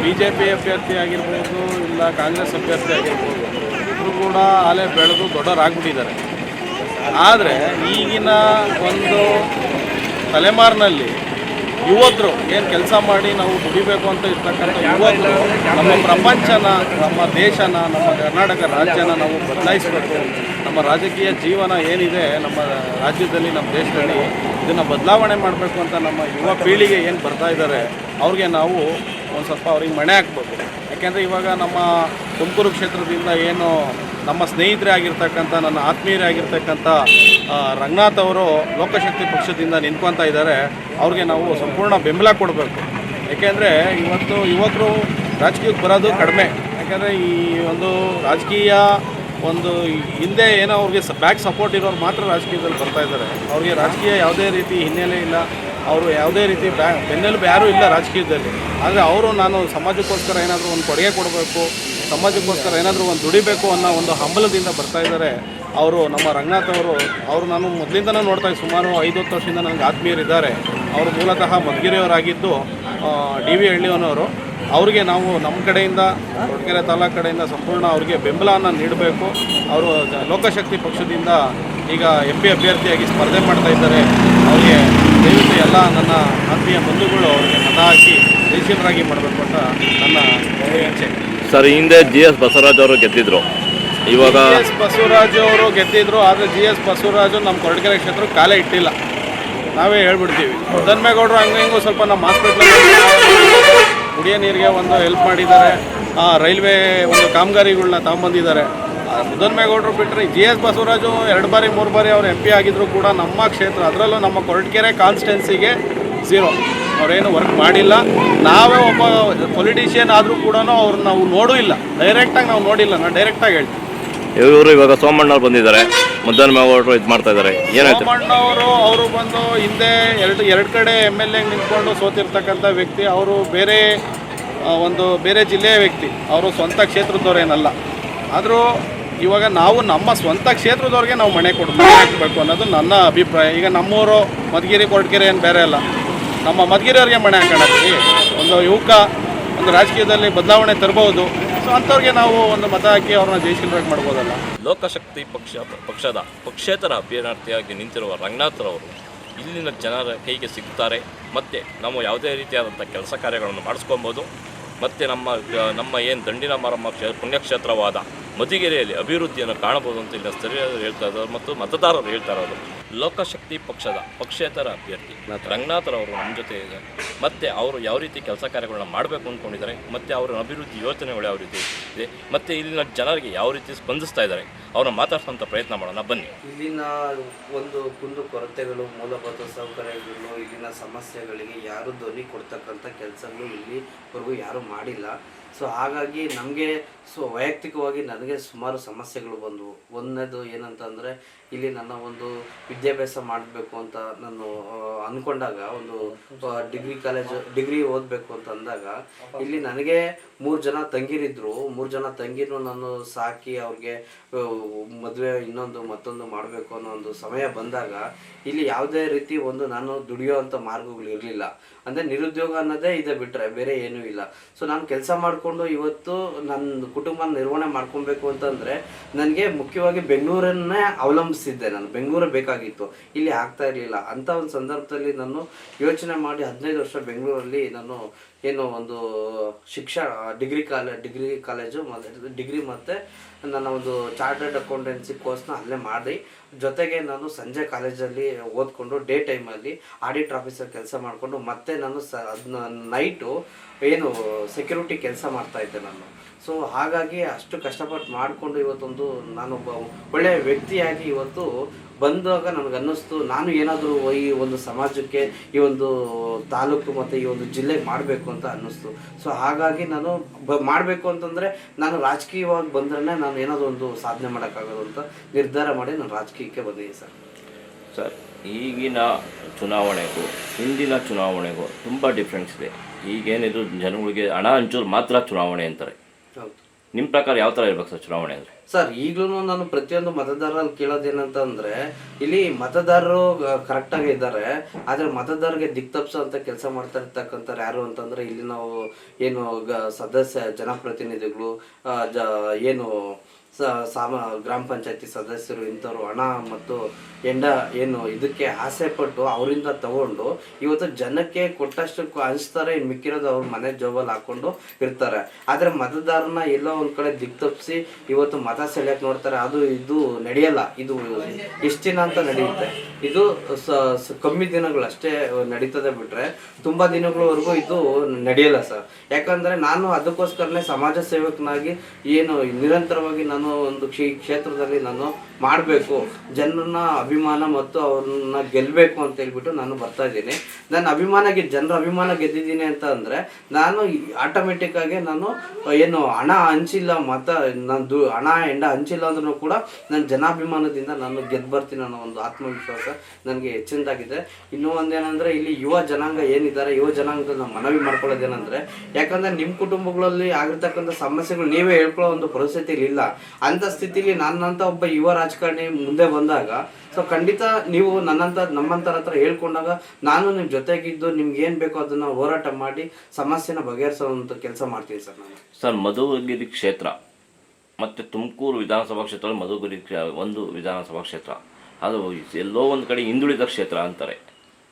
ಬಿ ಜೆ ಪಿ ಅಭ್ಯರ್ಥಿ ಆಗಿರ್ಬೋದು ಇಲ್ಲ ಕಾಂಗ್ರೆಸ್ ಅಭ್ಯರ್ಥಿ ಆಗಿರ್ಬೋದು ಇಬ್ಬರು ಕೂಡ ಅಲೆ ಬೆಳೆದು ದೊಡ್ಡವರಾಗ್ಬಿಟ್ಟಿದ್ದಾರೆ. ಆದರೆ ಈಗಿನ ಒಂದು ತಲೆಮಾರಿನಲ್ಲಿ ಯುವಕರು ಏನು ಕೆಲಸ ಮಾಡಿ ನಾವು ದುಡಿಬೇಕು ಅಂತ ಇರ್ತಕ್ಕಂಥ ಯುವಕರು ನಮ್ಮ ಪ್ರಪಂಚನ ನಮ್ಮ ದೇಶನ ನಮ್ಮ ಕರ್ನಾಟಕ ರಾಜ್ಯನ ನಾವು ಬದಲಾಯಿಸಬೇಕು. ನಮ್ಮ ರಾಜಕೀಯ ಜೀವನ ಏನಿದೆ ನಮ್ಮ ರಾಜ್ಯದಲ್ಲಿ ನಮ್ಮ ದೇಶದಲ್ಲಿ ಇದನ್ನು ಬದಲಾವಣೆ ಮಾಡಬೇಕು ಅಂತ ನಮ್ಮ ಯುವ ಪೀಳಿಗೆ ಏನು ಬರ್ತಾ ಇದ್ದಾರೆ ಅವ್ರಿಗೆ ನಾವು ಒಂದು ಸ್ವಲ್ಪ ಅವ್ರಿಗೆ ಮಣೆ ಹಾಕ್ಬೇಕು. ಯಾಕೆಂದರೆ ಇವಾಗ ನಮ್ಮ ತುಮಕೂರು ಕ್ಷೇತ್ರದಿಂದ ಏನು ನಮ್ಮ ಸ್ನೇಹಿತರೇ ಆಗಿರ್ತಕ್ಕಂಥ, ನನ್ನ ಆತ್ಮೀಯರೇ ಆಗಿರ್ತಕ್ಕಂಥ ರಂಗನಾಥ್ ಅವರು ಲೋಕಶಕ್ತಿ ಪಕ್ಷದಿಂದ ನಿಂತ್ಕೊತಾ ಇದ್ದಾರೆ. ಅವ್ರಿಗೆ ನಾವು ಸಂಪೂರ್ಣ ಬೆಂಬಲ ಕೊಡಬೇಕು. ಯಾಕೆಂದರೆ ಇವತ್ತು ಯುವಕರು ರಾಜಕೀಯಕ್ಕೆ ಬರೋದು ಕಡಿಮೆ. ಯಾಕೆಂದರೆ ಈ ಒಂದು ರಾಜಕೀಯ ಒಂದು ಹಿಂದೆ ಏನೋ ಅವ್ರಿಗೆ ಬ್ಯಾಕ್ ಸಪೋರ್ಟ್ ಇರೋರು ಮಾತ್ರ ರಾಜಕೀಯದಲ್ಲಿ ಬರ್ತಾ ಇದ್ದಾರೆ. ಅವ್ರಿಗೆ ರಾಜಕೀಯ ಯಾವುದೇ ರೀತಿ ಹಿನ್ನೆಲೆ ಇಲ್ಲ. ಅವರು ಯಾವುದೇ ರೀತಿ ಬ್ಯಾ, ಬೆನ್ನೆಲುಬು ಯಾರೂ ಇಲ್ಲ ರಾಜಕೀಯದಲ್ಲಿ. ಆದರೆ ಅವರು ನಾನು ಸಮಾಜಕ್ಕೋಸ್ಕರ ಏನಾದರೂ ಒಂದು ಕೊಡುಗೆ ಕೊಡಬೇಕು, ಸಮಾಜಕ್ಕೋಸ್ಕರ ಏನಾದರೂ ಒಂದು ದುಡಿಬೇಕು ಅನ್ನೋ ಒಂದು ಹಂಬಲದಿಂದ ಬರ್ತಾ ಇದ್ದಾರೆ. ಅವರು ನಮ್ಮ ರಂಗನಾಥ್ ಅವರು ಅವರು ನಾನು ಮೊದಲಿಂದನೂ ನೋಡ್ತಾ ಸುಮಾರು ಐದು ಹತ್ತು ವರ್ಷದಿಂದ ನನಗೆ ಆತ್ಮೀಯರಿದ್ದಾರೆ. ಅವರು ಮೂಲತಃ ಮಧುಗಿರಿಯವರಾಗಿದ್ದು ಡಿ ವಿ ಹಳ್ಳಿಯವನವರು. ಅವ್ರಿಗೆ ನಾವು ನಮ್ಮ ಕಡೆಯಿಂದ ಕೊರಟಗೆರೆ ತಾಲೂಕು ಕಡೆಯಿಂದ ಸಂಪೂರ್ಣ ಅವರಿಗೆ ಬೆಂಬಲವನ್ನು ನೀಡಬೇಕು. ಅವರು ಲೋಕಶಕ್ತಿ ಪಕ್ಷದಿಂದ ಈಗ ಎಂ ಪಿ ಅಭ್ಯರ್ಥಿಯಾಗಿ ಸ್ಪರ್ಧೆ ಮಾಡ್ತಾ ಇದ್ದಾರೆ. ಅವರಿಗೆ ದಯವಿಟ್ಟು ಎಲ್ಲ ನನ್ನ ಆತ್ಮೀಯ ಬಂಧುಗಳು ಅವರಿಗೆ ಮತ ಹಾಕಿ ಜಯಶೀಲರಾಗಿ ಮಾಡಬೇಕು ಅಂತ ನನ್ನ ಇಚ್ಛೆ ಸರ್ ಹಿಂದೆ ಜಿ ಎಸ್ ಬಸವರಾಜ್ ಅವರು ಗೆದ್ದಿದ್ರು. ಇವಾಗ ಜಿ ಎಸ್ ಬಸವರಾಜು ಅವರು ಗೆದ್ದಿದ್ರು ಆದರೆ ಜಿ ಎಸ್ ಬಸವರಾಜು ನಮ್ಮ ಕೊರಟಗೆರೆ ಕ್ಷೇತ್ರಕ್ಕೆ ಕಾಲೇ ಇಟ್ಟಿಲ್ಲ. ನಾವೇ ಹೇಳ್ಬಿಡ್ತೀವಿ. ಧನ್ಮೇಗೌಡರು ಹಂಗೆ ಹಿಂಗೂ ಸ್ವಲ್ಪ ನಮ್ಮ ಹಾಸ್ಪಿಟ್ಲಲ್ಲಿ ಕುಡಿಯೋ ನೀರಿಗೆ ಒಂದು ಹೆಲ್ಪ್ ಮಾಡಿದ್ದಾರೆ. ರೈಲ್ವೆ ಒಂದು ಕಾಮಗಾರಿಗಳನ್ನ ತಗೊಂಬಂದಿದ್ದಾರೆ. ಮುದ್ದನ್ಮೇಗೌಡರು ಬಿಟ್ಟರೆ ಜಿ ಎಸ್ ಬಸವರಾಜು ಎರಡು ಬಾರಿ, ಮೂರು ಬಾರಿ ಅವರು ಎಂ ಪಿ ಆಗಿದ್ದರೂ ಕೂಡ ನಮ್ಮ ಕ್ಷೇತ್ರ, ಅದರಲ್ಲೂ ನಮ್ಮ ಕೊರಟಗೆರೆ ಕಾನ್ಸ್ಟಿಟ್ಯೆನ್ಸಿಗೆ ಝೀರೋ ಅವರೇನು ವರ್ಕ್ ಮಾಡಿಲ್ಲ. ನಾವೇ ಒಬ್ಬ ಪೊಲಿಟಿಷಿಯನ್ ಆದರೂ ಕೂಡ ಅವ್ರನ್ನ ನಾವು ನೋಡೂ ಇಲ್ಲ. ಡೈರೆಕ್ಟಾಗಿ ನಾವು ನೋಡಿಲ್ಲ. ನಾನು ಡೈರೆಕ್ಟಾಗಿ ಹೇಳ್ತೀನಿ. ಇವರು ಇವಾಗ ಸೋಮಣ್ಣವ್ರು ಬಂದಿದ್ದಾರೆ. ಮುದ್ದನ್ಮೇಗೌಡರು ಇದು ಮಾಡ್ತಾ ಇದ್ದಾರೆ ಏನಾಯ್ತು? ಅವರು ಅವರು ಬಂದು ಹಿಂದೆ ಎರಡು ಎರಡು ಕಡೆ ಎಂ ಎಲ್ ಎ ನಿಂತ್ಕೊಂಡು ಸೋತಿರ್ತಕ್ಕಂಥ ವ್ಯಕ್ತಿ, ಅವರು ಬೇರೆ ಒಂದು ಬೇರೆ ಜಿಲ್ಲೆಯ ವ್ಯಕ್ತಿ. ಅವರು ಸ್ವಂತ ಕ್ಷೇತ್ರದವರೇನಲ್ಲ. ಆದರೂ ಇವಾಗ ನಾವು ನಮ್ಮ ಸ್ವಂತ ಕ್ಷೇತ್ರದವ್ರಿಗೆ ನಾವು ಮನೆ ಕೊಡ್ ಮನೆ ಹಾಕಬೇಕು ಅನ್ನೋದು ನನ್ನ ಅಭಿಪ್ರಾಯ. ಈಗ ನಮ್ಮೂರು ಮಧುಗಿರಿ, ಕೊರಟಗೆರೆ ಏನು ಬೇರೆ ಅಲ್ಲ. ನಮ್ಮ ಮಧುಗಿರಿಯವ್ರಿಗೆ ಮನೆ ಹಾಕೋಣ ಒಂದು ಯುವಕ ಒಂದು ರಾಜಕೀಯದಲ್ಲಿ ಬದಲಾವಣೆ ತರ್ಬೋದು ಸೊ ಅಂಥವ್ರಿಗೆ ನಾವು ಒಂದು ಮತ ಹಾಕಿ ಅವ್ರನ್ನ ಜಯಶೀಲರಾಗಿ ಮಾಡ್ಬೋದಲ್ಲ. ಲೋಕಶಕ್ತಿ ಪಕ್ಷ, ಪಕ್ಷದ, ಪಕ್ಷೇತರ ಅಭ್ಯರ್ಥಿಯಾಗಿ ನಿಂತಿರುವ ರಂಗನಾಥರವರು ಇಲ್ಲಿನ ಜನರ ಕೈಗೆ ಸಿಗ್ತಾರೆ. ಮತ್ತು ನಾವು ಯಾವುದೇ ರೀತಿಯಾದಂಥ ಕೆಲಸ ಕಾರ್ಯಗಳನ್ನು ಮಾಡಿಸ್ಕೊಬೋದು. ಮತ್ತು ನಮ್ಮ ನಮ್ಮ ಏನು ದಂಡಿನ ಮಾರಮ್ಮ ಕ್ಷೇ, ಪುಣ್ಯಕ್ಷೇತ್ರವಾದ ಮಧುಗಿರಿಯಲ್ಲಿ ಅಭಿವೃದ್ಧಿಯನ್ನು ಕಾಣಬಹುದು ಅಂತ ಇಲ್ಲಿನ ಸ್ಥಳೀಯರು ಹೇಳ್ತಾ ಇದ್ದಾರೆ ಮತ್ತು ಮತದಾರರು ಹೇಳ್ತಾ ಇರೋದು. ಲೋಕಶಕ್ತಿ ಪಕ್ಷದ ಪಕ್ಷೇತರ ಅಭ್ಯರ್ಥಿ. ರಂಗನಾಥರವರು ನಮ್ಮ ಜೊತೆ ಇದ್ದಾರೆ ಮತ್ತು ಅವರು ಯಾವ ರೀತಿ ಕೆಲಸ ಕಾರ್ಯಗಳನ್ನ ಮಾಡಬೇಕು ಅಂದ್ಕೊಂಡಿದ್ದಾರೆ ಮತ್ತು ಅವರ ಅಭಿವೃದ್ಧಿ ಯೋಜನೆಗಳು ಯಾವ ರೀತಿ ಇದೆ ಮತ್ತು ಇಲ್ಲಿನ ಜನರಿಗೆ ಯಾವ ರೀತಿ ಸ್ಪಂದಿಸ್ತಾ ಇದ್ದಾರೆ ಅವ್ರನ್ನ ಮಾತಾಡ್ಸೋಂಥ ಪ್ರಯತ್ನ ಮಾಡೋಣ ಬನ್ನಿ. ಇಲ್ಲಿನ ಒಂದು ಕುಂದು ಕೊರತೆಗಳು ಮೂಲಭೂತ ಸೌಕರ್ಯಗಳು ಇಲ್ಲಿನ ಸಮಸ್ಯೆಗಳಿಗೆ ಯಾರು ಧ್ವನಿ ಕೊಡ್ತಕ್ಕಂಥ ಕೆಲಸಗಳು ಇಲ್ಲಿವರೆಗೂ ಯಾರೂ ಮಾಡಿಲ್ಲ. ಸೊ ಹಾಗಾಗಿ ನಮಗೆ ಸೊ ವೈಯಕ್ತಿಕವಾಗಿ ನನಗೆ ಸುಮಾರು ಸಮಸ್ಯೆಗಳು ಬಂದವು. ಒಂದನೇದು ಏನಂತಂದರೆ, ಇಲ್ಲಿ ನನ್ನ ಒಂದು ವಿದ್ಯಾಭ್ಯಾಸ ಮಾಡಬೇಕು ಅಂತ ನಾನು ಅಂದ್ಕೊಂಡಾಗ ಒಂದು ಡಿಗ್ರಿ ಕಾಲೇಜು ಡಿಗ್ರಿ ಓದಬೇಕು ಅಂತ ಅಂದಾಗ, ಇಲ್ಲಿ ನನಗೆ ಮೂರು ಜನ ತಂಗಿರಿದ್ರು. ಮೂರು ಜನ ತಂಗಿನೂ ನಾನು ಸಾಕಿ ಅವ್ರಿಗೆ ಮದುವೆ ಇನ್ನೊಂದು, ಮತ್ತೊಂದು ಮಾಡಬೇಕು ಅನ್ನೋ ಒಂದು ಸಮಯ ಬಂದಾಗ, ಇಲ್ಲಿ ಯಾವುದೇ ರೀತಿ ಒಂದು ನಾನು ದುಡಿಯೋವಂಥ ಮಾರ್ಗಗಳು ಇರಲಿಲ್ಲ. ಅಂದರೆ ನಿರುದ್ಯೋಗ ಅನ್ನೋದೇ ಇದೆ ಬಿಟ್ಟರೆ ಬೇರೆ ಏನೂ ಇಲ್ಲ. ಸೊ ನಾನು ಕೆಲಸ ಮಾಡಿಕೊಂಡು ಇವತ್ತು ನನ್ನ ಕುಟುಂಬ ನಿರ್ವಹಣೆ ಮಾಡ್ಕೊಬೇಕು ಅಂತಂದರೆ ನನಗೆ ಮುಖ್ಯವಾಗಿ ಬೆಂಗಳೂರನ್ನೇ ಅವಲಂಬಿಸಿದ್ದೆ ನಾನು. ಬೆಂಗಳೂರು ಬೇಕಾಗಿತ್ತು. ಇಲ್ಲಿ ಆಗ್ತಾ ಇರಲಿಲ್ಲ. ಅಂಥ ಒಂದು ಸಂದರ್ಭದಲ್ಲಿ ನಾನು ಯೋಚನೆ ಮಾಡಿ ಹದಿನೈದು ವರ್ಷ ಬೆಂಗಳೂರಲ್ಲಿ ನಾನು ಏನು ಒಂದು ಶಿಕ್ಷಣ degree college degree college degree ಮತ್ತು ನನ್ನ ಒಂದು ಚಾರ್ಟರ್ಡ್ ಅಕೌಂಟೆನ್ಸಿ ಕೋರ್ಸ್ನ ಅಲ್ಲೇ ಮಾಡಿ ಜೊತೆಗೆ ನಾನು ಸಂಜೆ ಕಾಲೇಜಲ್ಲಿ ಓದ್ಕೊಂಡು ಡೇ ಟೈಮಲ್ಲಿ ಆಡಿಟ್ ಆಫೀಸರ್ ಕೆಲಸ ಮಾಡಿಕೊಂಡು, ಮತ್ತೆ ನಾನು ಸ ನೈಟು ಏನು ಸೆಕ್ಯೂರಿಟಿ ಕೆಲಸ ಮಾಡ್ತಾಯಿದ್ದೆ ನಾನು. ಸೊ ಹಾಗಾಗಿ ಅಷ್ಟು ಕಷ್ಟಪಟ್ಟು ಮಾಡಿಕೊಂಡು ಇವತ್ತೊಂದು ನಾನೊಬ್ಬ ಒಳ್ಳೆಯ ವ್ಯಕ್ತಿಯಾಗಿ ಇವತ್ತು ಬಂದಾಗ ನನಗೆ ಅನ್ನಿಸ್ತು ನಾನು ಏನಾದರೂ ಈ ಒಂದು ಸಮಾಜಕ್ಕೆ, ಈ ಒಂದು ತಾಲೂಕು ಮತ್ತು ಈ ಒಂದು ಜಿಲ್ಲೆಗೆ ಮಾಡಬೇಕು ಅಂತ ಅನ್ನಿಸ್ತು. ಸೊ ಹಾಗಾಗಿ ನಾನು ಬ, ಮಾಡಬೇಕು ಅಂತಂದರೆ ನಾನು ರಾಜಕೀಯವಾಗಿ ಬಂದ್ರೆ ನಾನು ಏನಾದರೂ ಒಂದು ಸಾಧನೆ ಮಾಡೋಕ್ಕಾಗೋದು ಅಂತ ನಿರ್ಧಾರ ಮಾಡಿ ನಾನು ರಾಜಕೀಯಕ್ಕೆ ಬಂದಿದ್ದೀನಿ ಸರ್. ಸರ್, ಈಗಿನ ಚುನಾವಣೆಗೂ, ಹಿಂದಿನ ಚುನಾವಣೆಗೂ ತುಂಬ ಡಿಫ್ರೆನ್ಸ್ ಇದೆ. ಈಗೇನಿದು ಜನಗಳಿಗೆ ಹಣ ಹಂಚೋರು ಮಾತ್ರ ಚುನಾವಣೆ ಅಂತಾರೆ. ನಿಮ್ಮ ಪ್ರಕಾರ ಯಾವ ಥರ ಇರ್ಬೇಕು ಸರ್ ಚುನಾವಣೆ ಅಂದರೆ? ಸರ್ ಈಗಲೂ ನಾನು ಪ್ರತಿಯೊಂದು ಮತದಾರರಲ್ಲಿ ಕೇಳೋದೇನಂತ ಅಂದ್ರೆ ಇಲ್ಲಿ ಮತದಾರರು ಕರೆಕ್ಟಾಗಿ ಇದ್ದಾರೆ. ಆದರೆ ಮತದಾರರಿಗೆ ದಿಕ್ತಪ್ಸೋ ಅಂತ ಕೆಲಸ ಮಾಡ್ತಾ ಇರ್ತಕ್ಕಂಥವ್ರು ಯಾರು ಅಂತಂದ್ರೆ, ಇಲ್ಲಿ ನಾವು ಏನು ಸದಸ್ಯ, ಜನಪ್ರತಿನಿಧಿಗಳು ಜ, ಏನು ಸಾಮ, ಗ್ರಾಮ ಪಂಚಾಯತಿ ಸದಸ್ಯರು ಇಂಥವ್ರು ಹಣ ಮತ್ತು ಎಂಡ ಏನು ಇದಕ್ಕೆ ಆಸೆ ಪಟ್ಟು ಅವರಿಂದ ತಗೊಂಡು ಇವತ್ತು ಜನಕ್ಕೆ ಕೊಟ್ಟಷ್ಟು ಹಂಚ್ತಾರೆ ಇನ್ನು ಮಿಕ್ಕಿರೋದು ಅವ್ರ ಮನೆ ಜೋಬಲ್ಲಿ ಹಾಕೊಂಡು ಇರ್ತಾರೆ. ಆದರೆ ಮತದಾರನ ಎಲ್ಲೋ ಒಂದು ಕಡೆ ದಿಕ್ ತಪ್ಪಿಸಿ ಇವತ್ತು ಮತ ಸೆಳೆಯಕ್ಕೆ ನೋಡ್ತಾರೆ, ಅದು ಇದು ನಡೆಯಲ್ಲ. ಇದು ಎಷ್ಟು ದಿನ ಅಂತ ನಡೆಯುತ್ತೆ. ಇದು ಕಮ್ಮಿ ದಿನಗಳು ಅಷ್ಟೇ ನಡೀತದೆ ಬಿಟ್ಟರೆ ತುಂಬಾ ದಿನಗಳವರೆಗೂ ಇದು ನಡೆಯಲ್ಲ ಸರ್. ಯಾಕಂದ್ರೆ ನಾನು ಅದಕ್ಕೋಸ್ಕರನೇ ಸಮಾಜ ಸೇವಕನಾಗಿ ಏನು ನಿರಂತರವಾಗಿ ನಾನು ಒಂದು ಕ್ಷೇ ಕ್ಷೇತ್ರದಲ್ಲಿ ನಾನು ಮಾಡಬೇಕು, ಜನರನ್ನ ಅಭಿಮಾನ ಮತ್ತು ಅವ್ರನ್ನ ಗೆಲ್ಲಬೇಕು ಅಂತ ಹೇಳ್ಬಿಟ್ಟು ನಾನು ಬರ್ತಾ ಇದ್ದೀನಿ. ನನ್ನ ಅಭಿಮಾನ ಗೆ ಜನರ ಅಭಿಮಾನ ಗೆದ್ದಿದ್ದೀನಿ ಅಂತ ಅಂದರೆ ನಾನು ಆಟೋಮೆಟಿಕ್ ಆಗಿ ನಾನು, ಏನು ಹಣ ಹಂಚಿಲ್ಲ ಮತ, ನಾನು ಹಣ ಎಂಡ ಹಂಚಿಲ್ಲ ಅಂದ್ರೂ ಕೂಡ ನನ್ನ ಜನಾಭಿಮಾನದಿಂದ ನಾನು ಗೆದ್ದು ಬರ್ತೀನಿ ಅನ್ನೋ ಒಂದು ಆತ್ಮವಿಶ್ವಾಸ ನನಗೆ ಹೆಚ್ಚಿನದಾಗಿದೆ. ಇನ್ನೂ ಒಂದೇನಂದರೆ ಇಲ್ಲಿ ಯುವ ಜನಾಂಗ ಏನಿದ್ದಾರೆ, ಯುವ ಜನಾಂಗದ ನಾವು ಮನವಿ ಮಾಡ್ಕೊಳ್ಳೋದೇನಂದ್ರೆ, ಯಾಕಂದ್ರೆ ನಿಮ್ಮ ಕುಟುಂಬಗಳಲ್ಲಿ ಆಗಿರ್ತಕ್ಕಂಥ ಸಮಸ್ಯೆಗಳು ನೀವೇ ಹೇಳ್ಕೊಳ್ಳೋ ಒಂದು ಪರಿಸ್ಥಿತಿ ಇಲ್ಲ. ಅಂತ ಸ್ಥಿತಿಲಿ ನನ್ನಂತ ಒಬ್ಬ ಯುವ ರಾಜಕಾರಣಿ ಮುಂದೆ ಬಂದಾಗ ಸೊ ಖಂಡಿತ ನೀವು ನನ್ನಂತ ನಮ್ಮಂತರ ಹತ್ರ ಹೇಳ್ಕೊಂಡಾಗ ನಾನು ನಿಮ್ಮ ಜೊತೆಗಿದ್ದು ನಿಮ್ಗೆ ಏನು ಬೇಕೋ ಅದನ್ನ ಹೋರಾಟ ಮಾಡಿ ಸಮಸ್ಯೆನ ಬಗೆಹರಿಸುವಂತ ಕೆಲಸ ಮಾಡ್ತೀನಿ ಸರ್ ನಾನು. ಸರ್ ಮಧುಗಿರಿ ಕ್ಷೇತ್ರ ಮತ್ತು ತುಮಕೂರು ವಿಧಾನಸಭಾ ಕ್ಷೇತ್ರ ಮಧುಗಿರಿ ಕ್ಷೇ- ಒಂದು ವಿಧಾನಸಭಾ ಕ್ಷೇತ್ರ. ಅದು ಎಲ್ಲೋ ಒಂದು ಕಡೆ ಹಿಂದುಳಿದ ಕ್ಷೇತ್ರ ಅಂತಾರೆ.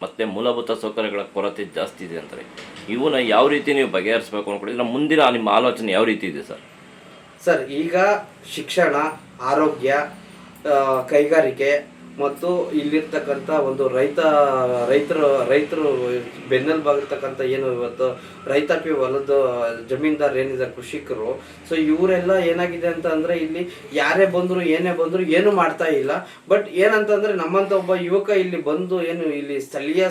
ಮತ್ತು ಮೂಲಭೂತ ಸೌಕರ್ಯಗಳ ಕೊರತೆ ಜಾಸ್ತಿ ಇದೆ ಅಂತಾರೆ. ಇವನ್ನ ಯಾವ ರೀತಿ ನೀವು ಬಗೆಹರಿಸಬೇಕು ಅಂದ್ಕೊಂಡಿದ್ರೆ ಮುಂದಿನ ನಿಮ್ಮ ಆಲೋಚನೆ ಯಾವ ರೀತಿ ಇದೆ ಸರ್? ಸರ್ ಈಗ ಶಿಕ್ಷಣ ಆರೋಗ್ಯ ಕೈಗಾರಿಕೆ ಮತ್ತು ಇಲ್ಲಿರ್ತಕ್ಕಂಥ ಒಂದು ರೈತ ರೈತರು ರೈತರು ಬೆನ್ನೆಲುಬಾಗಿರ್ತಕ್ಕಂಥ ಏನು ಇವತ್ತು ರೈತಾಪಿ ಹೊಲದ ಜಮೀನ್ದಾರ್ ಏನಿದ್ದಾರೆ ಕೃಷಿಕರು. ಸೊ ಇವರೆಲ್ಲ ಏನಾಗಿದೆ ಅಂತ ಅಂದ್ರೆ ಇಲ್ಲಿ ಯಾರೇ ಬಂದ್ರು, ಏನೇ ಬಂದ್ರು ಏನು ಮಾಡ್ತಾ ಇಲ್ಲ. ಬಟ್ ಏನಂತಂದ್ರೆ ನಮ್ಮಂತ ಒಬ್ಬ ಯುವಕ ಇಲ್ಲಿ ಬಂದು ಏನು ಇಲ್ಲಿ ಸ್ಥಳೀಯ